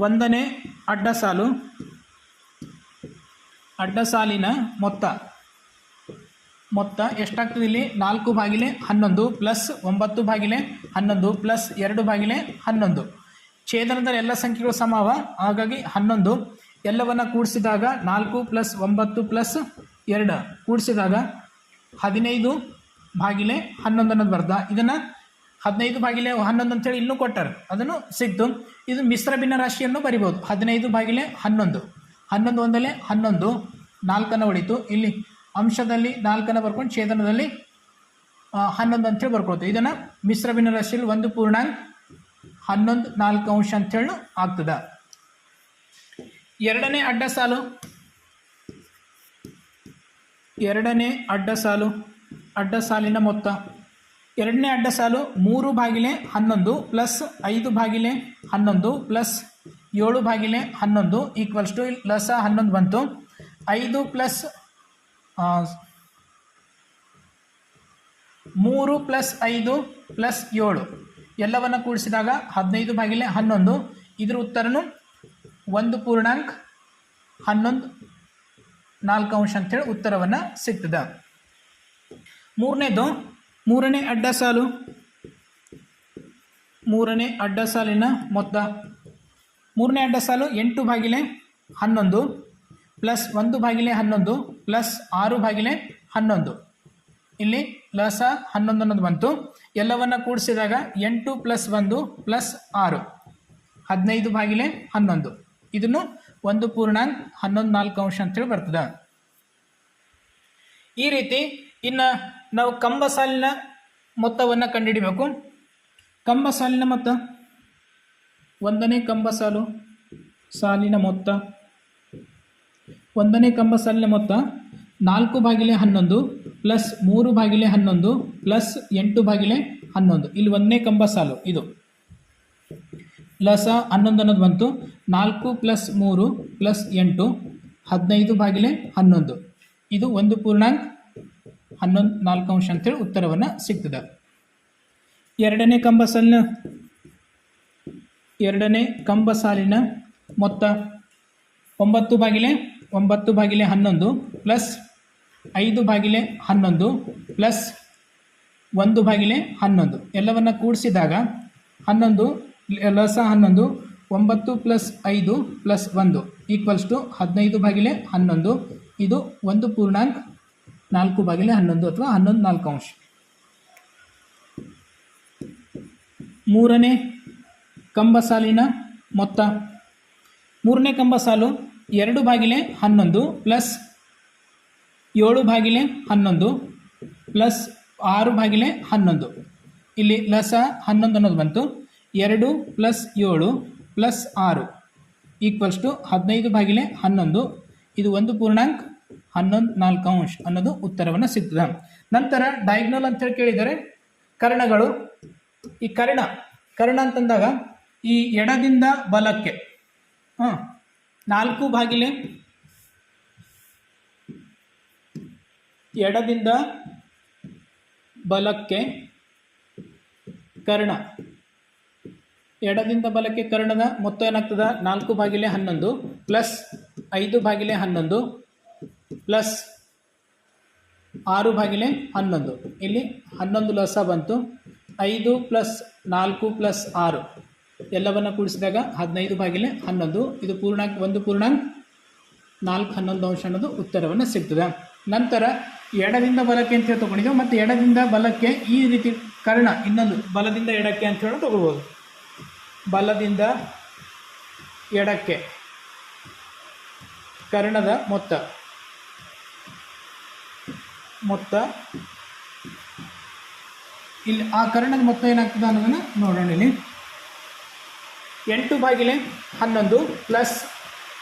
[SPEAKER 1] ಒಂದನೇ ಅಡ್ಡ ಸಾಲು, ಅಡ್ಡ ಸಾಲಿನ ಮೊತ್ತ. ಮೊತ್ತ ಎಷ್ಟಾಗ್ತದೆ ಇಲ್ಲಿ? ನಾಲ್ಕು ಬಾಗಿಲೆ ಹನ್ನೊಂದು ಪ್ಲಸ್ ಒಂಬತ್ತು ಬಾಗಿಲೆ ಹನ್ನೊಂದು ಪ್ಲಸ್ ಎರಡು ಬಾಗಿಲೆ ಹನ್ನೊಂದು. ಛೇದನದಲ್ಲಿ ಎಲ್ಲ ಸಂಖ್ಯೆಗಳು ಸಮಾವ? ಹಾಗಾಗಿ ಹನ್ನೊಂದು. ಎಲ್ಲವನ್ನು ಕೂಡಿಸಿದಾಗ ನಾಲ್ಕು ಪ್ಲಸ್ ಒಂಬತ್ತು ಪ್ಲಸ್ ಎರಡು. ಕೂಡಿಸಿದಾಗ ಹದಿನೈದು ಬಾಗಿಲೆ ಹನ್ನೊಂದು ಅನ್ನೋದು ಬರ್ದ. ಇದನ್ನು ಹದಿನೈದು ಬಾಗಿಲೆ ಹನ್ನೊಂದು ಅಂತೇಳಿ ಇನ್ನೂ ಕೊಟ್ಟಾರೆ. ಅದನ್ನು ಸಿಕ್ತು. ಇದು ಮಿಶ್ರ ಭಿನ್ನ ರಾಶಿಯನ್ನು ಬರಿಬೋದು. ಹದಿನೈದು ಬಾಗಿಲೆ ಹನ್ನೊಂದು. ಹನ್ನೊಂದು ಒಂದಲೇ ಹನ್ನೊಂದು. ನಾಲ್ಕನ್ನು ಹೊಡಿತು. ಇಲ್ಲಿ ಅಂಶದಲ್ಲಿ ನಾಲ್ಕನ್ನು ಬರ್ಕೊಂಡು ಛೇದನದಲ್ಲಿ ಹನ್ನೊಂದು ಅಂತೇಳಿ ಬರ್ಕೊಳ್ತೀವಿ ಇದನ್ನು ಮಿಶ್ರ ಭಿನ್ನ ರಾಶಿಯಲ್ಲಿ ಒಂದು ಪೂರ್ಣಾಂಕ ಹನ್ನೊಂದು ನಾಲ್ಕು ಅಂಶ ಅಂತೇಳಿ ಆಗ್ತದೆ. ಎರಡನೇ ಅಡ್ಡ ಸಾಲು. ಎರಡನೇ ಅಡ್ಡ ಸಾಲು, ಅಡ್ಡ ಸಾಲಿನ ಮೊತ್ತ. ಎರಡನೇ ಅಡ್ಡ ಸಾಲು ಮೂರು ಬಾಗಿಲೆ ಹನ್ನೊಂದು ಪ್ಲಸ್ ಐದು ಬಾಗಿಲೆ ಹನ್ನೊಂದು ಪ್ಲಸ್ ಏಳು ಬಾಗಿಲೆ ಹನ್ನೊಂದು ಈಕ್ವಲ್ಸ್ ಟು ಲಸ ಹನ್ನೊಂದು ಬಂತು. ಐದು ಪ್ಲಸ್ ಮೂರು ಪ್ಲಸ್ ಐದು ಪ್ಲಸ್ ಏಳು. ಎಲ್ಲವನ್ನು ಕೂಡಿಸಿದಾಗ ಹದಿನೈದು ಬಾಗಿಲೆ ಹನ್ನೊಂದು. ಇದರ ಉತ್ತರನು ಒಂದು ಪೂರ್ಣಾಂಕ ಹನ್ನೊಂದು ನಾಲ್ಕು ಅಂಶ ಅಂತೇಳಿ ಉತ್ತರವನ್ನು ಸಿಗ್ತದೆ. ಮೂರನೇದು, ಮೂರನೇ ಅಡ್ಡ ಸಾಲು. ಮೂರನೇ ಅಡ್ಡ ಸಾಲಿನ ಮೊತ್ತ. ಮೂರನೇ ಅಡ್ಡ ಸಾಲು ಎಂಟು ಬಾಗಿಲೆ ಹನ್ನೊಂದು. ಪ್ಲಸ್ ಒಂದು ಬಾಗಿಲೆ ಹನ್ನೊಂದು, ಪ್ಲಸ್ ಆರು ಬಾಗಿಲೆ ಹನ್ನೊಂದು. ಇಲ್ಲಿ ಲಸ ಹನ್ನೊಂದು ಅನ್ನೋದು ಬಂತು. ಎಲ್ಲವನ್ನು ಕೂಡಿಸಿದಾಗ ಎಂಟು ಪ್ಲಸ್ ಒಂದು ಪ್ಲಸ್ ಆರು. ಹದಿನೈದು ಬಾಗಿಲೆ ಹನ್ನೊಂದು. ಇದನ್ನು ಒಂದು ಪೂರ್ಣಾಂಕ ಹನ್ನೊಂದು ನಾಲ್ಕು ಅಂಶ ಅಂತೇಳಿ ಬರ್ತದೆ. ಈ ರೀತಿ ಇನ್ನು ನಾವು ಕಂಬ ಸಾಲಿನ ಮೊತ್ತವನ್ನು ಕಂಡುಹಿಡಿಬೇಕು ಕಂಬ ಸಾಲಿನ ಮೊತ್ತ. ಒಂದನೇ ಕಂಬ ಸಾಲು, ಸಾಲಿನ ಮೊತ್ತ. ಒಂದನೇ ಕಂಬ ಸಾಲಿನ ಮೊತ್ತ ನಾಲ್ಕು ಬಾಗಿಲೆ ಹನ್ನೊಂದು ಪ್ಲಸ್ ಮೂರು ಬಾಗಿಲೆ ಹನ್ನೊಂದು ಪ್ಲಸ್ ಎಂಟು ಬಾಗಿಲೆ ಹನ್ನೊಂದು. ಇಲ್ಲಿ ಒಂದನೇ ಕಂಬ ಸಾಲು ಇದು. ಲಸ ಹನ್ನೊಂದು ಅನ್ನೋದು ಬಂತು. ನಾಲ್ಕು ಪ್ಲಸ್ ಮೂರು ಪ್ಲಸ್ ಎಂಟು ಹದಿನೈದು ಬಾಗಿಲೆ ಹನ್ನೊಂದು. ಇದು ಒಂದು ಪೂರ್ಣಾಂಕ ಹನ್ನೊಂದು ನಾಲ್ಕು ಅಂಶ ಅಂತೇಳಿ ಉತ್ತರವನ್ನು ಸಿಗ್ತದೆ. ಎರಡನೇ ಕಂಬ ಸಾಲಿನ ಎರಡನೇ ಕಂಬ ಸಾಲಿನ ಮೊತ್ತ ಒಂಬತ್ತು ಭಾಗಿಲೆ ಒಂಬತ್ತು ಬಾಗಿಲೆ ಹನ್ನೊಂದು ಪ್ಲಸ್ ಐದು ಬಾಗಿಲೆ ಹನ್ನೊಂದು ಪ್ಲಸ್ ಒಂದು ಬಾಗಿಲೆ ಹನ್ನೊಂದು. ಎಲ್ಲವನ್ನು ಕೂಡಿಸಿದಾಗ ಹನ್ನೊಂದು ಲಸ ಹನ್ನೊಂದು, ಒಂಬತ್ತು ಪ್ಲಸ್ ಐದು ಪ್ಲಸ್ ಒಂದು ಈಕ್ವಲ್ಸ್ ಟು ಹದಿನೈದು ಬಾಗಿಲೆ ಹನ್ನೊಂದು. ಇದು ಒಂದು ಪೂರ್ಣಾಂಕ ನಾಲ್ಕು ಬಾಗಿಲೆ ಹನ್ನೊಂದು ಅಥವಾ ಹನ್ನೊಂದು ನಾಲ್ಕು ಅಂಶ. ಮೂರನೇ ಕಂಬಸಾಲಿನ ಮೊತ್ತ. ಮೂರನೇ ಕಂಬ ಸಾಲು ಎರಡು ಬಾಗಿಲೆ ಹನ್ನೊಂದು ಪ್ಲಸ್ ಏಳು ಬಾಗಿಲೆ ಹನ್ನೊಂದು ಪ್ಲಸ್ ಆರು ಬಾಗಿಲೆ ಹನ್ನೊಂದು. ಇಲ್ಲಿ ಲಸ ಹನ್ನೊಂದು ಅನ್ನೋದು ಬಂತು. ಎರಡು ಪ್ಲಸ್ ಏಳು ಪ್ಲಸ್ ಆರು ಈಕ್ವಲ್ಸ್ ಟು ಹದಿನೈದು ಬಾಗಿಲೆ ಹನ್ನೊಂದು. ಇದು ಒಂದು ಪೂರ್ಣಾಂಕ ಹನ್ನೊಂದು ನಾಲ್ಕು ಅಂಶ ಅನ್ನೋದು ಉತ್ತರವನ್ನು ಸಿಗ್ತದೆ. ನಂತರ ಡಯಾಗ್ನಲ್ ಅಂತೇಳಿ ಕೇಳಿದರೆ ಕರ್ಣಗಳು. ಈ ಕರ್ಣ ಕರ್ಣ ಅಂತಂದಾಗ ಈ ಎಡದಿಂದ ಬಲಕ್ಕೆ, ಹಾಂ ನಾಲ್ಕು ಬಾಗಿಲೆ ಎಡದಿಂದ ಬಲಕ್ಕೆ ಕರ್ಣ. ಎಡದಿಂದ ಬಲಕ್ಕೆ ಕರ್ಣದ ಮೊತ್ತ ಏನಾಗ್ತದ? ನಾಲ್ಕು ಬಾಗಿಲೆ ಹನ್ನೊಂದು, ಪ್ಲಸ್ ಐದು ಬಾಗಿಲೆ ಹನ್ನೊಂದು, ಪ್ಲಸ್ ಆರು ಬಾಗಿಲೆ ಹನ್ನೊಂದು. ಇಲ್ಲಿ ಹನ್ನೊಂದು ಲಸ ಬಂತು. ಐದು ಪ್ಲಸ್ ನಾಲ್ಕು ಪ್ಲಸ್ ಆರು. ಎಲ್ಲವನ್ನು ಕೂಡಿಸಿದಾಗ ಹದಿನೈದು ಬಾಗಿಲೆ ಹನ್ನೊಂದು. ಇದು ಪೂರ್ಣಾಂಕ ಒಂದು ಪೂರ್ಣಾಂಕ ನಾಲ್ಕು ಹನ್ನೊಂದು ಅಂಶ ಅನ್ನೋದು ಉತ್ತರವನ್ನು ಸಿಗ್ತದೆ. ನಂತರ ಎಡದಿಂದ ಬಲಕ್ಕೆ ಅಂತ ಹೇಳಿ ತೊಗೊಂಡಿದ್ದೆವು. ಮತ್ತು ಎಡದಿಂದ ಬಲಕ್ಕೆ ಈ ರೀತಿ ಕರ್ಣ ಇನ್ನೊಂದು ಬಲದಿಂದ ಎಡಕ್ಕೆ ಅಂತ ಹೇಳಿ ತೊಗೊಳ್ಬೋದು. ಬಲದಿಂದ ಎಡಕ್ಕೆ ಕರ್ಣದ ಮೊತ್ತ. ಮೊತ್ತ. ಇಲ್ಲಿ ಆ ಕರ್ಣದ ಮೊತ್ತ ಏನಾಗ್ತದೆ ಅನ್ನೋದನ್ನು ನೋಡೋಣ ಇಲ್ಲಿ. ಎಂಟು ಬಾಗಿಲೆ ಹನ್ನೊಂದು ಪ್ಲಸ್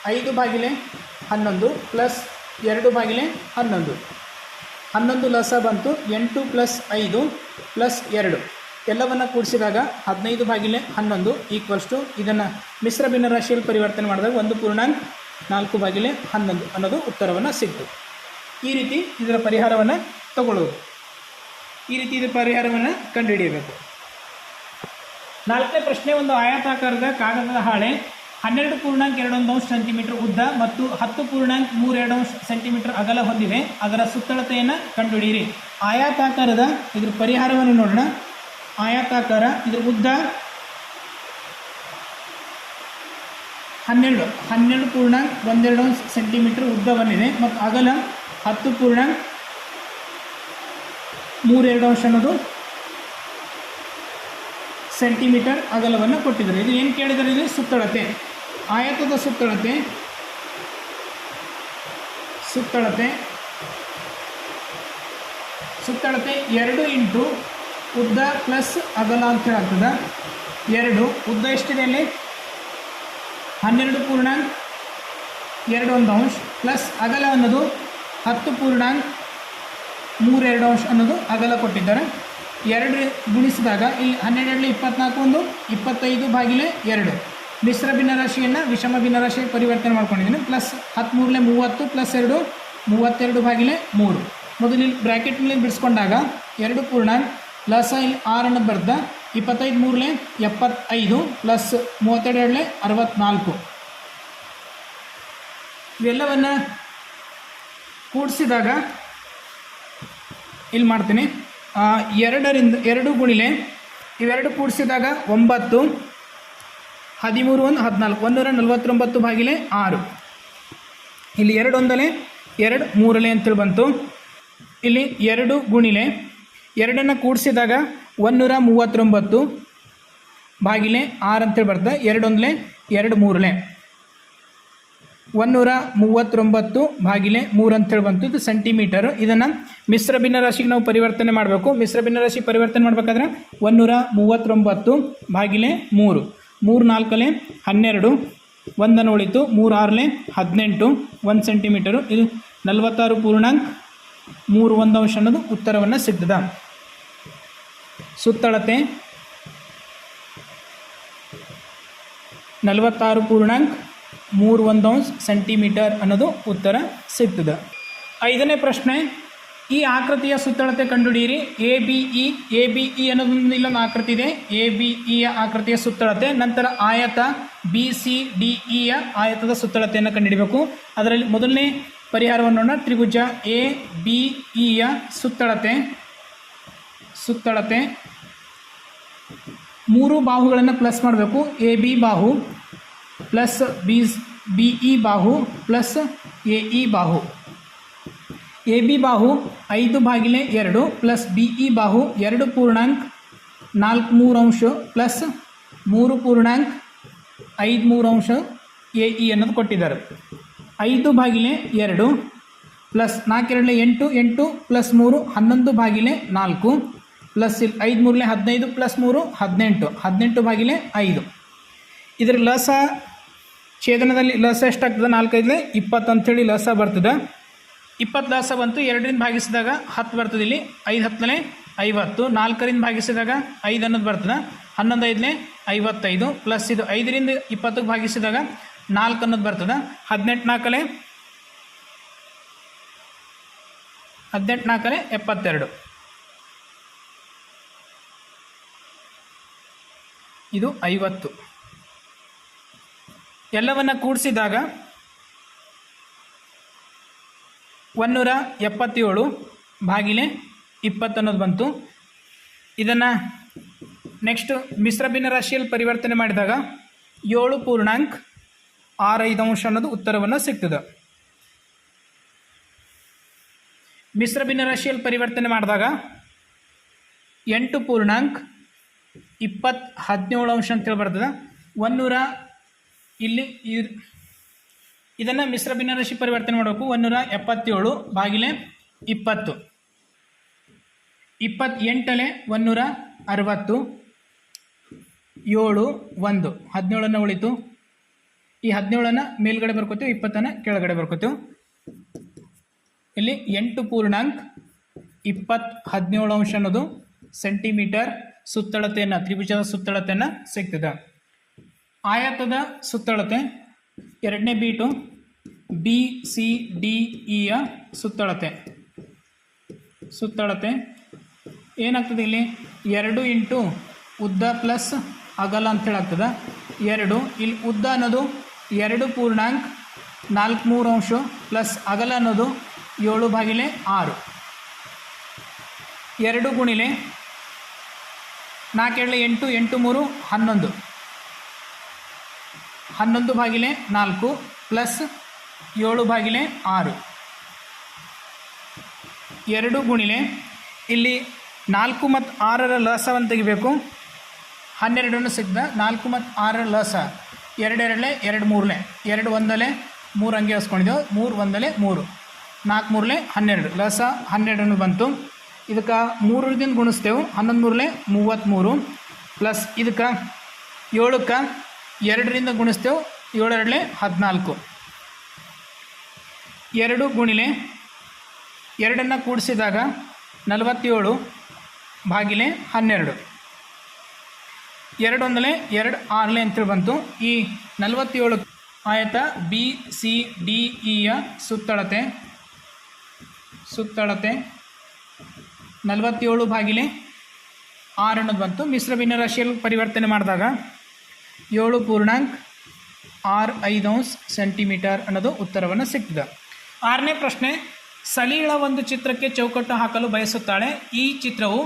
[SPEAKER 1] ಐದು ಬಾಗಿಲೆ ಹನ್ನೊಂದು ಪ್ಲಸ್ ಎರಡು ಬಾಗಿಲೆ ಹನ್ನೊಂದು. ಹನ್ನೊಂದು ಲಸ ಬಂತು ಎಂಟು ಪ್ಲಸ್ ಐದು ಪ್ಲಸ್ ಎರಡು. ಎಲ್ಲವನ್ನು ಕೂಡಿಸಿದಾಗ ಹದಿನೈದು ಬಾಗಿಲೆ ಹನ್ನೊಂದು ಈಕ್ವಲ್ಸ್ ಟು ಇದನ್ನು ಮಿಶ್ರ ಭಿನ್ನರಾಶಿಯಲ್ಲಿ ಪರಿವರ್ತನೆ ಮಾಡಿದಾಗ ಒಂದು ಪೂರ್ಣಾಂಕ ನಾಲ್ಕು ಬಾಗಿಲೆ ಹನ್ನೊಂದು ಅನ್ನೋದು ಉತ್ತರವನ್ನು ಸಿಕ್ತು. ಈ ರೀತಿ ಇದರ ಪರಿಹಾರವನ್ನು ತಗೊಳ್ಳೋದು. ಈ ರೀತಿ ಇದರ ಪರಿಹಾರವನ್ನು ಕಂಡುಹಿಡಿಯಬೇಕು. ನಾಲ್ಕನೇ ಪ್ರಶ್ನೆ ಒಂದು ಆಯತಾಕಾರದ ಕಾಗದದ ಹಾಳೆ. ಹನ್ನೆರಡು ಪೂರ್ಣಾಂಕ ಎರಡೊಂದು ಅಂಶ ಸೆಂಟಿಮೀಟರ್ ಉದ್ದ ಮತ್ತು ಹತ್ತು ಪೂರ್ಣಾಂಕ ಮೂರೆರಡು ಅಂಶ ಸೆಂಟಿಮೀಟರ್ ಅಗಲ ಹೊಂದಿದೆ ಅದರ ಸುತ್ತಳತೆಯನ್ನು ಕಂಡುಹಿಡಿಯಿರಿ. ಆಯಾತಾಕಾರದ ಇದ್ರ ಪರಿಹಾರವನ್ನು ನೋಡೋಣ. ಆಯಾತಾಕಾರ, ಇದ್ರ ಉದ್ದ ಹನ್ನೆರಡು. ಹನ್ನೆರಡು ಪೂರ್ಣಾಂಕ ಒಂದೆರಡು ಅಂಶ ಸೆಂಟಿಮೀಟರ್ ಉದ್ದವನ್ನಿದೆ ಮತ್ತು ಅಗಲ ಹತ್ತು ಪೂರ್ಣಾಂಕ ಮೂರೆರಡು ಅಂಶ ಅನ್ನೋದು ಸೆಂಟಿಮೀಟರ್ ಅಗಲವನ್ನು ಕೊಟ್ಟಿದ್ದಾರೆ. ಇದು ಏನು ಕೇಳಿದರೆ ಇದು ಸುತ್ತಳತೆ. ಆಯತದ ಸುತ್ತಳತೆ. ಸುತ್ತಳತೆ. ಸುತ್ತಳತೆ ಎರಡು ಇಂಟು ಉದ್ದ ಪ್ಲಸ್ ಅಗಲ ಅಂತ ಹೇಳ್ತದೆ. ಎರಡು. ಉದ್ದ ಎಷ್ಟಿದೆ ಅಲ್ಲಿ ಹನ್ನೆರಡು ಪೂರ್ಣಾಂಕ ಎರಡು ಒಂದು ಅಂಶ ಪ್ಲಸ್ ಅಗಲ ಅನ್ನೋದು ಹತ್ತು ಪೂರ್ಣಾಂಕ ಮೂರೆರಡು ಅಂಶ ಅನ್ನೋದು ಅಗಲ ಕೊಟ್ಟಿದ್ದಾರೆ. ಎರಡು ಗುಣಿಸಿದಾಗ ಇಲ್ಲಿ ಹನ್ನೆರಡರಲ್ಲಿ ಇಪ್ಪತ್ನಾಲ್ಕು ಒಂದು, ಇಪ್ಪತ್ತೈದು ಬಾಗಿಲೆ ಎರಡು. ಮಿಶ್ರ ಭಿನ್ನರಾಶಿಯನ್ನು ವಿಷಮ ಭಿನ್ನರಾಶಿ ಪರಿವರ್ತನೆ ಮಾಡ್ಕೊಂಡಿದ್ದೀನಿ. ಪ್ಲಸ್ ಹದಿಮೂರಲೆ ಮೂವತ್ತು, ಪ್ಲಸ್ ಎರಡು, ಮೂವತ್ತೆರಡು ಬಾಗಿಲೆ ಮೂರು. ಮೊದಲು ಇಲ್ಲಿ ಬ್ರ್ಯಾಕೆಟ್ನಲ್ಲಿ ಬಿಡಿಸ್ಕೊಂಡಾಗ ಎರಡು ಪೂರ್ಣಾಂಕ, ಪ್ಲಸ್ ಇಲ್ಲಿ ಆರನ್ನು ಬರ್ದ ಇಪ್ಪತ್ತೈದು ಮೂರಲೆ ಎಪ್ಪತ್ತೈದು, ಪ್ಲಸ್ ಮೂವತ್ತೆರಡರಲ್ಲೇ ಅರವತ್ತ್ನಾಲ್ಕು ಇವೆಲ್ಲವನ್ನು ಕೂಡಿಸಿದಾಗ ಇಲ್ಲಿ ಮಾಡ್ತೀನಿ. ಎರಡರಿಂದ, ಎರಡು ಗುಣಿಲೆ ಇವೆರಡು ಕೂಡಿಸಿದಾಗ ಒಂಬತ್ತು, ಹದಿಮೂರು ಒಂದು ಹದಿನಾಲ್ಕು, ಒಂದೂರ ನಲವತ್ತೊಂಬತ್ತು ಬಾಗಿಲೆ ಆರು. ಇಲ್ಲಿ ಎರಡು ಒಂದಲೆ, ಎರಡು ಮೂರಲೆ ಅಂತೇಳಿ ಬಂತು. ಇಲ್ಲಿ ಎರಡು ಗುಣಿಲೆ, ಎರಡನ್ನು ಕೂಡಿಸಿದಾಗ ಒಂದೂರ ಮೂವತ್ತೊಂಬತ್ತು ಬಾಗಿಲೆ ಆರು ಅಂತೇಳಿ ಬರ್ತದೆ. ಎರಡೊಂದಲೆ ಎರಡು ಮೂರಲೆ. ಒಂದೂರ ಮೂವತ್ತೊಂಬತ್ತು ಭಾಗಿಲೆ ಮೂರು ಅಂತೇಳಿ ಬಂತು ಇದು ಸೆಂಟಿಮೀಟರ್ ಇದನ್ನು ಮಿಶ್ರ ಭಿನ್ನರಾಶಿಗೆ ನಾವು ಪರಿವರ್ತನೆ ಮಾಡಬೇಕು. ಮಿಶ್ರ ಭಿನ್ನರಾಶಿ ಪರಿವರ್ತನೆ ಮಾಡಬೇಕಾದ್ರೆ ಒಂದೂರ ಮೂವತ್ತೊಂಬತ್ತು ಭಾಗಿಲೆ ಮೂರು. ಮೂರು ನಾಲ್ಕಲೆ ಹನ್ನೆರಡು. ಒಂದನ್ನು ಉಳಿತು ಮೂರು ಆರಲೆ ಹದಿನೆಂಟು. ಒಂದು ಸೆಂಟಿಮೀಟರು ಇದು ನಲವತ್ತಾರು ಪೂರ್ಣಾಂಕ ಮೂರು ಒಂದು ಅಂಶ ಅನ್ನೋದು ಉತ್ತರವನ್ನು ಸಿಗ್ತದ. ಸುತ್ತಳತೆ ನಲವತ್ತಾರು ಪೂರ್ಣಾಂಕ ಮೂರು ಒಂದು ಅಂಶ ಸೆಂಟಿಮೀಟರ್ ಅನ್ನೋದು ಉತ್ತರ ಸಿಗ್ತದೆ. ಐದನೇ ಪ್ರಶ್ನೆ, ಈ ಆಕೃತಿಯ ಸುತ್ತಳತೆ ಕಂಡುಹಿಡಿಯಿರಿ. A B E A B E ಅನ್ನೋದೊಂದು ಇಲ್ಲೊಂದು ಆಕೃತಿ ಇದೆ. ಎ ಬಿ ಇಯ ಆಕೃತಿಯ ಸುತ್ತಳತೆ, ನಂತರ ಆಯತ ಬಿ ಸಿ ಡಿ ಇಯ ಆಯತದ ಸುತ್ತಳತೆಯನ್ನು ಕಂಡುಹಿಡಬೇಕು. ಅದರಲ್ಲಿ ಮೊದಲನೇ ಪರಿಹಾರವನ್ನು ನೋಡೋಣ. ತ್ರಿಭುಜ ಎ ಬಿ ಇಯ ಸುತ್ತಳತೆ ಸುತ್ತಳತೆ. ಮೂರು ಬಾಹುಗಳನ್ನು ಪ್ಲಸ್ ಮಾಡಬೇಕು. ಎ ಬಿ ಬಾಹು. ಪ್ಲಸ್ ಬಿ ಬಿ ಇ ಬಾಹು ಪ್ಲಸ್ ಎ ಇ ಬಾಹು. ಎ ಬಿ ಬಾಹು ಐದು ಬಾಗಿಲೆ ಎರಡು ಪ್ಲಸ್ ಬಿ ಇ ಬಾಹು ಎರಡು ಪೂರ್ಣಾಂಕ ನಾಲ್ಕು ಮೂರು ಅಂಶ ಪ್ಲಸ್ ಮೂರು ಪೂರ್ಣಾಂಕ ಐದು ಮೂರು ಅಂಶ ಎ ಇ ಅನ್ನೋದು ಕೊಟ್ಟಿದ್ದಾರೆ. ಐದು ಬಾಗಿಲೆ ಎರಡು ಪ್ಲಸ್ ನಾಲ್ಕೆರಡಲೆ ಎಂಟು ಎಂಟು ಪ್ಲಸ್ ಮೂರು ಹನ್ನೊಂದು ಬಾಗಿಲೆ ನಾಲ್ಕು ಪ್ಲಸ್ ಐದು ಮೂರಲೆ ಹದಿನೈದು ಪ್ಲಸ್ ಮೂರು ಹದಿನೆಂಟು ಹದಿನೆಂಟು ಬಾಗಿಲೆ ಐದು. ಇದರ ಲಸ ಛೇದನದಲ್ಲಿ ಲಸ ಎಷ್ಟಾಗ್ತದೆ? ನಾಲ್ಕೈದಲೆ ಇಪ್ಪತ್ತು ಅಂಥೇಳಿ ಲಸ ಬರ್ತದೆ. ಇಪ್ಪತ್ತು ಲಸ ಬಂತು, ಎರಡರಿಂದ ಭಾಗಿಸಿದಾಗ ಹತ್ತು ಬರ್ತದೆ ಇಲ್ಲಿ. ಐದು ಹತ್ತನೇ ಐವತ್ತು. ನಾಲ್ಕರಿಂದ ಭಾಗಿಸಿದಾಗ ಐದು ಅನ್ನೋದು ಬರ್ತದೆ. ಹನ್ನೊಂದು ಐದನೇ ಐವತ್ತೈದು. ಪ್ಲಸ್ ಇದು ಐದರಿಂದ ಇಪ್ಪತ್ತಕ್ಕೆ ಭಾಗಿಸಿದಾಗ ನಾಲ್ಕು ಅನ್ನೋದು ಬರ್ತದೆ. ಹದಿನೆಂಟು ನಾಲ್ಕಲೆ ಹದಿನೆಂಟು ನಾಲ್ಕಲೆ ಎಪ್ಪತ್ತೆರಡು. ಇದು ಐವತ್ತು. ಎಲ್ಲವನ್ನ ಕೂಡಿಸಿದಾಗ ಒನ್ನೂರ ಎಪ್ಪತ್ತೇಳು ಬಾಗಿಲೆ ಇಪ್ಪತ್ತನ್ನೋದು ಬಂತು. ಇದನ್ನು ನೆಕ್ಸ್ಟ್ ಮಿಶ್ರ ಭಿನ್ನರಾಶಿಯಲ್ಲಿ ಪರಿವರ್ತನೆ ಮಾಡಿದಾಗ ಏಳು ಪೂರ್ಣಾಂಕ್ ಆರೈದು ಅಂಶ ಅನ್ನೋದು ಉತ್ತರವನ್ನು ಸಿಗ್ತದೆ. ಮಿಶ್ರ ಭಿನ್ನರಾಶಿಯಲ್ಲಿ ಪರಿವರ್ತನೆ ಮಾಡಿದಾಗ ಎಂಟು ಪೂರ್ಣಾಂಕ್ ಇಪ್ಪತ್ತು ಹದಿನೇಳು ಅಂಶ ಅಂತೇಳಿ ಬರ್ತದೆ ಒಂದೂರ ಇಲ್ಲಿ ಇದನ್ನು ಮಿಶ್ರ ಭಿನ್ನರಾಶಿ ಪರಿವರ್ತನೆ ಮಾಡಬೇಕು. ಒಂದೂರ ಎಪ್ಪತ್ತೇಳು ಬಾಗಿಲೆ ಇಪ್ಪತ್ತು. ಇಪ್ಪತ್ತೆಂಟಲೆ ಒಂದೂರ ಅರವತ್ತು ಏಳು ಒಂದು. ಹದಿನೇಳನ್ನು ಉಳಿತು. ಈ ಹದಿನೇಳನ್ನು ಮೇಲ್ಗಡೆ ಬರ್ಕೋತೀವಿ, ಇಪ್ಪತ್ತನ್ನು ಕೆಳಗಡೆ ಬರ್ಕೋತೀವಿ. ಇಲ್ಲಿ ಎಂಟು ಪೂರ್ಣಾಂಕ್ ಇಪ್ಪತ್ತು ಹದಿನೇಳು ಅಂಶ ಅನ್ನೋದು ಸೆಂಟಿಮೀಟರ್ ಸುತ್ತಳತೆಯನ್ನು, ತ್ರಿಭುಜದ ಸುತ್ತಳತೆಯನ್ನು ಸಿಗ್ತದೆ. ಆಯತದ ಸುತ್ತಳತೆ ಎರಡನೇ ಬೀಟು ಬಿ, ಸಿ, ಡಿ ಇಯ ಸುತ್ತಳತೆ. ಸುತ್ತಳತೆ ಏನಾಗ್ತದೆ ಇಲ್ಲಿ? ಎರಡು ಇಂಟು ಉದ್ದ ಪ್ಲಸ್ ಅಗಲ ಅಂತೇಳಾಗ್ತದೆ ಎರಡು, ಇಲ್ಲಿ ಉದ್ದ ಅನ್ನೋದು ಎರಡು ಪೂರ್ಣಾಂಕ್ ನಾಲ್ಕು ಮೂರು ಅಂಶ ಪ್ಲಸ್ ಅಗಲ ಅನ್ನೋದು ಏಳು ಬಾಗಿಲೆ ಆರು. ಎರಡು ಗುಣಿಲೆ ನಾಲ್ಕೇಳು ಎಂಟು ಎಂಟು ಮೂರು ಹನ್ನೊಂದು. ಹನ್ನೊಂದು ಬಾಗಿಲೆ ನಾಲ್ಕು ಪ್ಲಸ್ ಏಳು ಬಾಗಿಲೆ ಆರು. ಎರಡು ಗುಣಿಲೆ ಇಲ್ಲಿ ನಾಲ್ಕು ಮತ್ತು ಆರರ ಲಸವನ್ನು ತೆಗಿಬೇಕು. ಹನ್ನೆರಡನ್ನು ಸಿಗ್ದ ನಾಲ್ಕು ಮತ್ತು ಆರರ ಲಸ. ಎರಡೆರಡಲೆ ಎರಡು ಮೂರಲೆ. ಎರಡು ಒಂದಲೆ ಮೂರು ಅಂಗಿ ಹಸ್ಕೊಂಡಿದ್ದೆವು ಮೂರು ಒಂದಲೆ ಮೂರು. ನಾಲ್ಕು ಮೂರಲೆ ಹನ್ನೆರಡು. ಲಸ ಹನ್ನೆರಡನ್ನು ಬಂತು. ಇದಕ್ಕೆ ಮೂರರಿಂದ ಗುಣಿಸ್ತೇವೆ. ಹನ್ನೊಂದು ಮೂರಲೆ ಮೂವತ್ತ್ಮೂರು. ಪ್ಲಸ್ ಇದಕ್ಕೆ ಏಳಕ್ಕೆ ಎರಡರಿಂದ ಗುಣಿಸ್ತೇವೆ, ಏಳೆರಡಲೆ ಹದಿನಾಲ್ಕು. ಎರಡು ಗುಣಿಲೆ ಎರಡನ್ನು ಕೂಡಿಸಿದಾಗ ನಲವತ್ತೇಳು ಬಾಗಿಲೆ ಹನ್ನೆರಡು. ಎರಡೊಂದಲೆ ಎರಡು ಆರಲೆ ಅಂತೇಳಿ ಬಂತು. ಈ ನಲವತ್ತೇಳು ಆಯತ ಬಿ ಸಿ ಡಿ ಇಯ ಸುತ್ತಳತೆ ಸುತ್ತಳತೆ ನಲವತ್ತೇಳು ಬಾಗಿಲೆ ಆರು ಅನ್ನೋದು ಬಂತು. ಮಿಶ್ರ ಭಿನ್ನರಾಶಿಯಲ್ಲಿ ಪರಿವರ್ತನೆ ಮಾಡಿದಾಗ ಏಳು ಪೂರ್ಣಾಂಕ್ ಆರು ಐದು ಅಂಶ ಸೆಂಟಿಮೀಟರ್ ಅನ್ನೋದು ಉತ್ತರವನ್ನು ಸಿಗ್ತದೆ ಆರನೇ ಪ್ರಶ್ನೆ, ಸಲೀಳ ಒಂದು ಚಿತ್ರಕ್ಕೆ ಚೌಕಟ್ಟು ಹಾಕಲು ಬಯಸುತ್ತಾಳೆ. ಈ ಚಿತ್ರವು,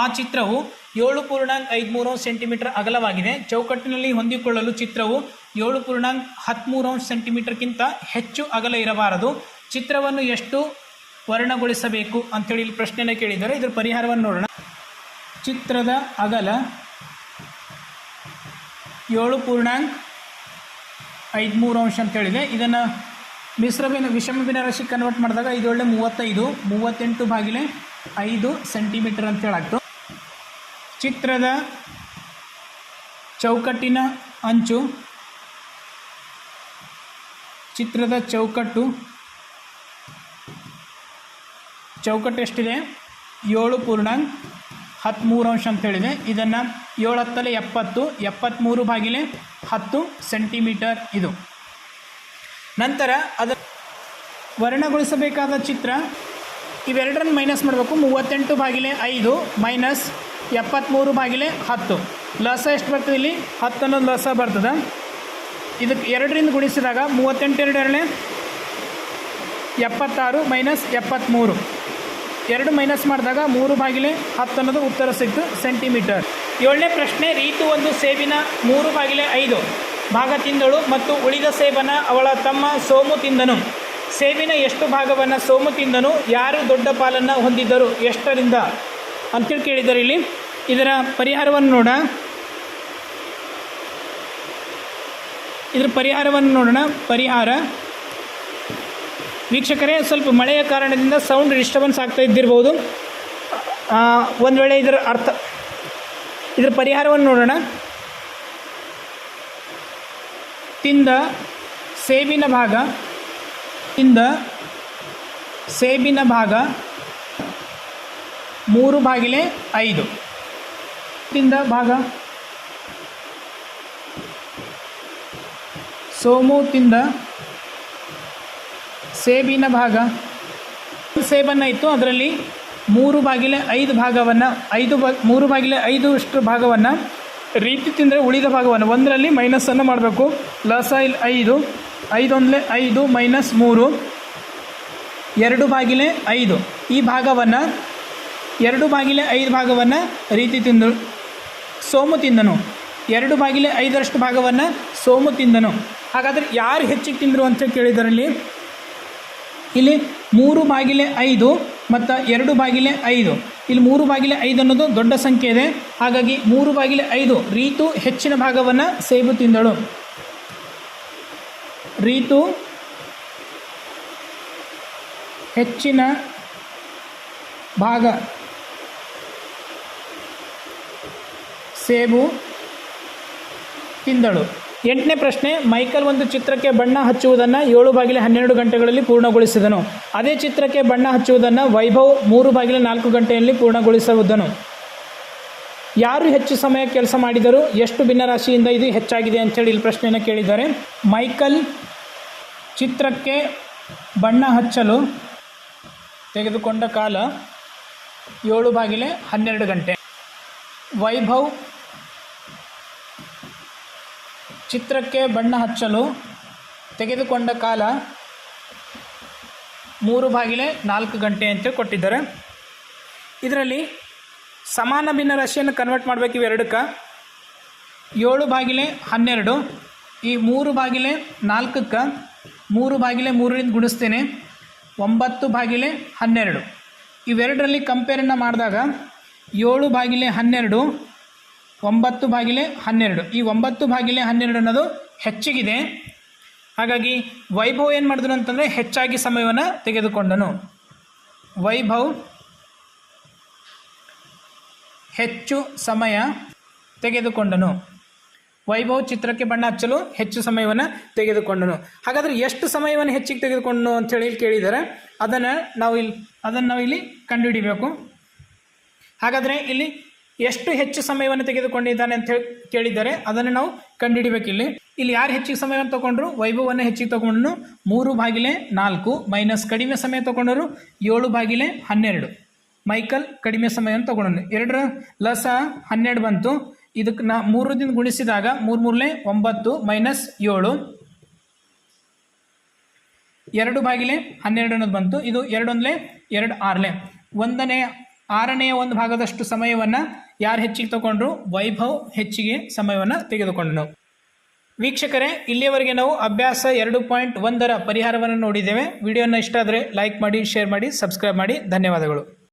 [SPEAKER 1] ಆ ಚಿತ್ರವು ಏಳು ಪೂರ್ಣಾಂಕ್ ಐದುಮೂರು ಸೆಂಟಿಮೀಟರ್ ಅಗಲವಾಗಿದೆ. ಚೌಕಟ್ಟಿನಲ್ಲಿ ಹೊಂದಿಕೊಳ್ಳಲು ಚಿತ್ರವು ಏಳು ಪೂರ್ಣಾಂಕ್ ಹದಿಮೂರು ಸೆಂಟಿಮೀಟರ್ಗಿಂತ ಹೆಚ್ಚು ಅಗಲ ಇರಬಾರದು. ಚಿತ್ರವನ್ನು ಎಷ್ಟು ವರ್ಣಗೊಳಿಸಬೇಕು ಅಂಥೇಳಿ ಇಲ್ಲಿ ಪ್ರಶ್ನೆಯನ್ನು ಕೇಳಿದ್ದಾರೆ ಇದರ ಪರಿಹಾರವನ್ನು ನೋಡೋಣ. ಚಿತ್ರದ ಅಗಲ ಏಳು ಪೂರ್ಣಾಂಕ್ ಐದುಮೂರು ಅಂಶ ಅಂತೇಳಿದೆ ಇದನ್ನು ಮಿಶ್ರ ಬಿನ ವಿಷಮ ಭಿನ್ನರಾಶಿ ಕನ್ವರ್ಟ್ ಮಾಡಿದಾಗ ಇದು ಒಳ್ಳೆ ಮೂವತ್ತೈದು, ಮೂವತ್ತೆಂಟು ಬಾಗಿಲೆ ಐದು ಸೆಂಟಿಮೀಟರ್ ಅಂತೇಳಾಗ್ತು ಚಿತ್ರದ ಚೌಕಟ್ಟಿನ ಅಂಚು, ಚಿತ್ರದ ಚೌಕಟ್ಟು ಚೌಕಟ್ಟು ಎಷ್ಟಿದೆ? ಏಳು ಪೂರ್ಣಾಂಕ್ ಹದಿಮೂರು ಅಂಶ ಅಂತ ಹೇಳಿದೆ. ಇದನ್ನು ಏಳು ಹತ್ತಲೆ ಎಪ್ಪತ್ತು ಎಪ್ಪತ್ತ್ಮೂರು ಬಾಗಿಲೆ ಹತ್ತು ಸೆಂಟಿಮೀಟರ್ ಇದು. ನಂತರ ಅದರ ವರ್ಣಗೊಳಿಸಬೇಕಾದ ಚಿತ್ರ ಇವೆರಡರನ್ನು ಮೈನಸ್ ಮಾಡಬೇಕು. ಮೂವತ್ತೆಂಟು ಬಾಗಿಲೆ ಐದು ಮೈನಸ್ ಎಪ್ಪತ್ತ್ಮೂರು ಬಾಗಿಲೆ ಹತ್ತು. ಲಸ ಎಷ್ಟು ಬರ್ತದೆ ಇಲ್ಲಿ? ಹತ್ತು ಅನ್ನೋದು ಲಸ ಬರ್ತದೆ. ಇದಕ್ಕೆ ಎರಡರಿಂದ ಗುಣಿಸಿದಾಗ ಮೂವತ್ತೆಂಟು ಎರಡು ಎರಡನೇ ಎಪ್ಪತ್ತಾರು ಮೈನಸ್ ಎಪ್ಪತ್ತ್ಮೂರು ಎರಡು ಮೈನಸ್ ಮಾಡಿದಾಗ ಮೂರು ಬಾಗಿಲೆ ಹತ್ತು ಅನ್ನೋದು ಉತ್ತರ ಸಿಕ್ತು ಸೆಂಟಿಮೀಟರ್. ಏಳನೇ ಪ್ರಶ್ನೆ, ರೀತು ಒಂದು ಸೇಬಿನ ಮೂರು ಬಾಗಿಲೆ ಐದು. ಭಾಗ ತಿಂದಳು ಮತ್ತು ಉಳಿದ ಸೇಬನ ಅವಳ ತಮ್ಮ ಸೋಮು ತಿಂದನು. ಸೇಬಿನ ಎಷ್ಟು ಭಾಗವನ್ನು ಸೋಮು ತಿಂದನು, ಯಾರು ದೊಡ್ಡ ಪಾಲನ್ನು ಹೊಂದಿದ್ದರು, ಎಷ್ಟರಿಂದ? ಅಂತೇಳಿ ಕೇಳಿದ್ದಾರೆ ಇಲ್ಲಿ ಇದರ ಪರಿಹಾರವನ್ನು ನೋಡ ಇದರ ಪರಿಹಾರವನ್ನು ನೋಡೋಣ. ಪರಿಹಾರ ವೀಕ್ಷಕರೇ, ಸ್ವಲ್ಪ ಮಳೆಯ ಕಾರಣದಿಂದ ಸೌಂಡ್ ಡಿಸ್ಟರ್ಬೆನ್ಸ್ ಆಗ್ತಾ ಇದ್ದಿರ್ಬೋದು. ಒಂದು ವೇಳೆ ಇದರ ಅರ್ಥ, ಇದರ ಪರಿಹಾರವನ್ನು ನೋಡೋಣ. ತಿಂದ ಸೇಬಿನ ಭಾಗ, ತಿಂದ ಸೇಬಿನ ಭಾಗ ಮೂರು ಬಾಗಿಲೆ ಐದು. ತಿಂದ ಭಾಗ ಸೋಮು, ತಿಂದ ಸೇಬಿನ ಭಾಗ. ಸೇಬನ್ನು ಇತ್ತು, ಅದರಲ್ಲಿ ಮೂರು ಬಾಗಿಲೆ ಐದು ಭಾಗವನ್ನು, ಐದು ಬಾ, ಮೂರು ಬಾಗಿಲೆ ಐದು ಅಷ್ಟು ಭಾಗವನ್ನು ರೀತಿ ತಿಂದರೆ ಉಳಿದ ಭಾಗವನ್ನು. ಒಂದರಲ್ಲಿ ಮೈನಸನ್ನು ಮಾಡಬೇಕು. ಲಸ ಇಲ್ಲಿ ಐದು, ಐದೊಂದಲೇ ಐದು ಮೈನಸ್ ಮೂರು, ಎರಡು ಬಾಗಿಲೆ ಐದು. ಈ ಭಾಗವನ್ನು, ಎರಡು ಬಾಗಿಲೆ ಐದು ಭಾಗವನ್ನು ರೀತಿ ತಿಂದು ಸೋಮು ತಿಂದನು. ಎರಡು ಬಾಗಿಲೆ ಐದರಷ್ಟು ಭಾಗವನ್ನು ಸೋಮು ತಿಂದನು. ಹಾಗಾದರೆ ಯಾರು ಹೆಚ್ಚಿಗೆ ತಿಂದರು ಅಂತ ಕೇಳಿದರಲ್ಲಿ ಇಲ್ಲಿ ಮೂರು ಬಾಗಿಲೆ ಐದು ಮತ್ತು ಎರಡು ಬಾಗಿಲೆ ಐದು. ಇಲ್ಲಿ ಮೂರು ಬಾಗಿಲೆ ಐದು ಅನ್ನೋದು ದೊಡ್ಡ ಸಂಖ್ಯೆ ಇದೆ. ಹಾಗಾಗಿ ಮೂರು ಬಾಗಿಲೆ ಐದು ರೀತು ಹೆಚ್ಚಿನ ಭಾಗವನ್ನು ಸೇಬು ತಿಂದಳು. ರೀತು ಹೆಚ್ಚಿನ ಭಾಗ ಸೇಬು ತಿಂದಳು. ಎಂಟನೇ ಪ್ರಶ್ನೆ, ಮೈಕಲ್ ಒಂದು ಚಿತ್ರಕ್ಕೆ ಬಣ್ಣ ಹಚ್ಚುವುದನ್ನು ಏಳು ಬಾಗಿಲು ಹನ್ನೆರಡು ಗಂಟೆಗಳಲ್ಲಿ ಪೂರ್ಣಗೊಳಿಸಿದನು. ಅದೇ ಚಿತ್ರಕ್ಕೆ ಬಣ್ಣ ಹಚ್ಚುವುದನ್ನು ವೈಭವ್ ಮೂರು ಬಾಗಿಲು ನಾಲ್ಕು ಗಂಟೆಯಲ್ಲಿ ಪೂರ್ಣಗೊಳಿಸುವುದನು ಯಾರು ಹೆಚ್ಚು ಸಮಯ ಕೆಲಸ ಮಾಡಿದರು ಎಷ್ಟು ಭಿನ್ನರಾಶಿಯಿಂದ ಇದು ಹೆಚ್ಚಾಗಿದೆ ಅಂಥೇಳಿ ಇಲ್ಲಿ ಪ್ರಶ್ನೆಯನ್ನು ಕೇಳಿದ್ದಾರೆ. ಮೈಕಲ್ ಚಿತ್ರಕ್ಕೆ ಬಣ್ಣ ಹಚ್ಚಲು ತೆಗೆದುಕೊಂಡ ಕಾಲ ಏಳು ಬಾಗಿಲೆ ಹನ್ನೆರಡು ಗಂಟೆ. ವೈಭವ್ ಚಿತ್ರಕ್ಕೆ ಬಣ್ಣ ಹಚ್ಚಲು ತೆಗೆದುಕೊಂಡ ಕಾಲ ಮೂರು ಬಾಗಿಲೆ ನಾಲ್ಕು ಗಂಟೆ ಅಂತ ಕೊಟ್ಟಿದ್ದಾರೆ. ಇದರಲ್ಲಿ ಸಮಾನ ಭಿನ್ನ ರಾಶಿಯನ್ನು ಕನ್ವರ್ಟ್ ಮಾಡಬೇಕು ಇವೆರಡಕ್ಕೆ ಏಳು ಬಾಗಿಲೆ ಹನ್ನೆರಡು, ಈ ಮೂರು ಬಾಗಿಲೆ ನಾಲ್ಕಕ್ಕೆ. ಮೂರು ಬಾಗಿಲೆ ಮೂರರಿಂದ ಗುಣಿಸ್ತೇನೆ, ಒಂಬತ್ತು ಬಾಗಿಲೆ ಹನ್ನೆರಡು. ಇವೆರಡರಲ್ಲಿ ಕಂಪೇರನ್ನು ಮಾಡಿದಾಗ ಏಳು ಬಾಗಿಲೆ ಹನ್ನೆರಡು ಒಂಬತ್ತು ಬಾಗಿಲೆ ಹನ್ನೆರಡು. ಈ ಒಂಬತ್ತು ಬಾಗಿಲೆ ಹನ್ನೆರಡು ಅನ್ನೋದು ಹೆಚ್ಚಿಗಿದೆ. ಹಾಗಾಗಿ ವೈಭವ್ ಏನು ಮಾಡಿದ್ರು ಅಂತಂದರೆ ಹೆಚ್ಚಾಗಿ ಸಮಯವನ್ನು ತೆಗೆದುಕೊಂಡನು. ವೈಭವ್ ಹೆಚ್ಚು ಸಮಯ ತೆಗೆದುಕೊಂಡನು. ವೈಭವ್ ಚಿತ್ರಕ್ಕೆ ಬಣ್ಣ ಹಚ್ಚಲು ಹೆಚ್ಚು ಸಮಯವನ್ನು ತೆಗೆದುಕೊಂಡನು. ಹಾಗಾದರೆ ಎಷ್ಟು ಸಮಯವನ್ನು ಹೆಚ್ಚಿಗೆ ತೆಗೆದುಕೊಂಡನು ಅಂಥೇಳಿ ಕೇಳಿದರೆ ಅದನ್ನು ನಾವು ಇಲ್ಲಿ ಅದನ್ನು ನಾವು ಇಲ್ಲಿ ಕಂಡುಹಿಡಿಬೇಕು. ಹಾಗಾದರೆ ಇಲ್ಲಿ ಎಷ್ಟು ಹೆಚ್ಚು ಸಮಯವನ್ನು ತೆಗೆದುಕೊಂಡಿದ್ದಾನೆ ಅಂತ ಹೇಳಿ ಕೇಳಿದ್ದಾರೆ ಅದನ್ನು ನಾವು ಕಂಡುಹಿಡಿಬೇಕು ಇಲ್ಲಿ ಇಲ್ಲಿ ಯಾರು ಹೆಚ್ಚಿಗೆ ಸಮಯವನ್ನು ತಗೊಂಡ್ರು? ವೈಭವವನ್ನು ಹೆಚ್ಚಿಗೆ ತಗೊಂಡನು ಮೂರು ಬಾಗಿಲೆ ನಾಲ್ಕು, ಮೈನಸ್ ಕಡಿಮೆ ಸಮಯ ತಗೊಂಡರು ಏಳು ಬಾಗಿಲೆ ಹನ್ನೆರಡು. ಮೈಕಲ್ ಕಡಿಮೆ ಸಮಯವನ್ನು ತಗೊಂಡನು. ಎರಡರ ಲಸ ಹನ್ನೆರಡು ಬಂತು. ಇದಕ್ಕೆ ನಾ ಮೂರದಿಂದ ಗುಣಿಸಿದಾಗ ಮೂರು ಮೂರಲೆ ಒಂಬತ್ತು ಮೈನಸ್ ಏಳು. ಎರಡು ಬಾಗಿಲೆ ಹನ್ನೆರಡು ಅನ್ನೋದು ಬಂತು. ಇದು ಎರಡೊಂದಲೇ ಎರಡು ಆರಲೆ. ಒಂದನೇ ಆರನೆಯ ಒಂದು ಭಾಗದಷ್ಟು ಸಮಯವನ್ನು ಯಾರು ಹೆಚ್ಚಿಗೆ ತಗೊಂಡ್ರು? ವೈಭವ್ ಹೆಚ್ಚಿಗೆ ಸಮಯವನ್ನು ತೆಗೆದುಕೊಂಡನು. ವೀಕ್ಷಕರೇ, ಇಲ್ಲಿಯವರೆಗೆ ನಾವು ಅಭ್ಯಾಸ ಎರಡು ಪಾಯಿಂಟ್ ಒಂದರ ಪರಿಹಾರವನ್ನು ನೋಡಿದ್ದೇವೆ. ವಿಡಿಯೋನ ಇಷ್ಟ ಆದರೆ ಲೈಕ್ ಮಾಡಿ ಶೇರ್ ಮಾಡಿ ಸಬ್ಸ್ಕ್ರೈಬ್ ಮಾಡಿ. ಧನ್ಯವಾದಗಳು.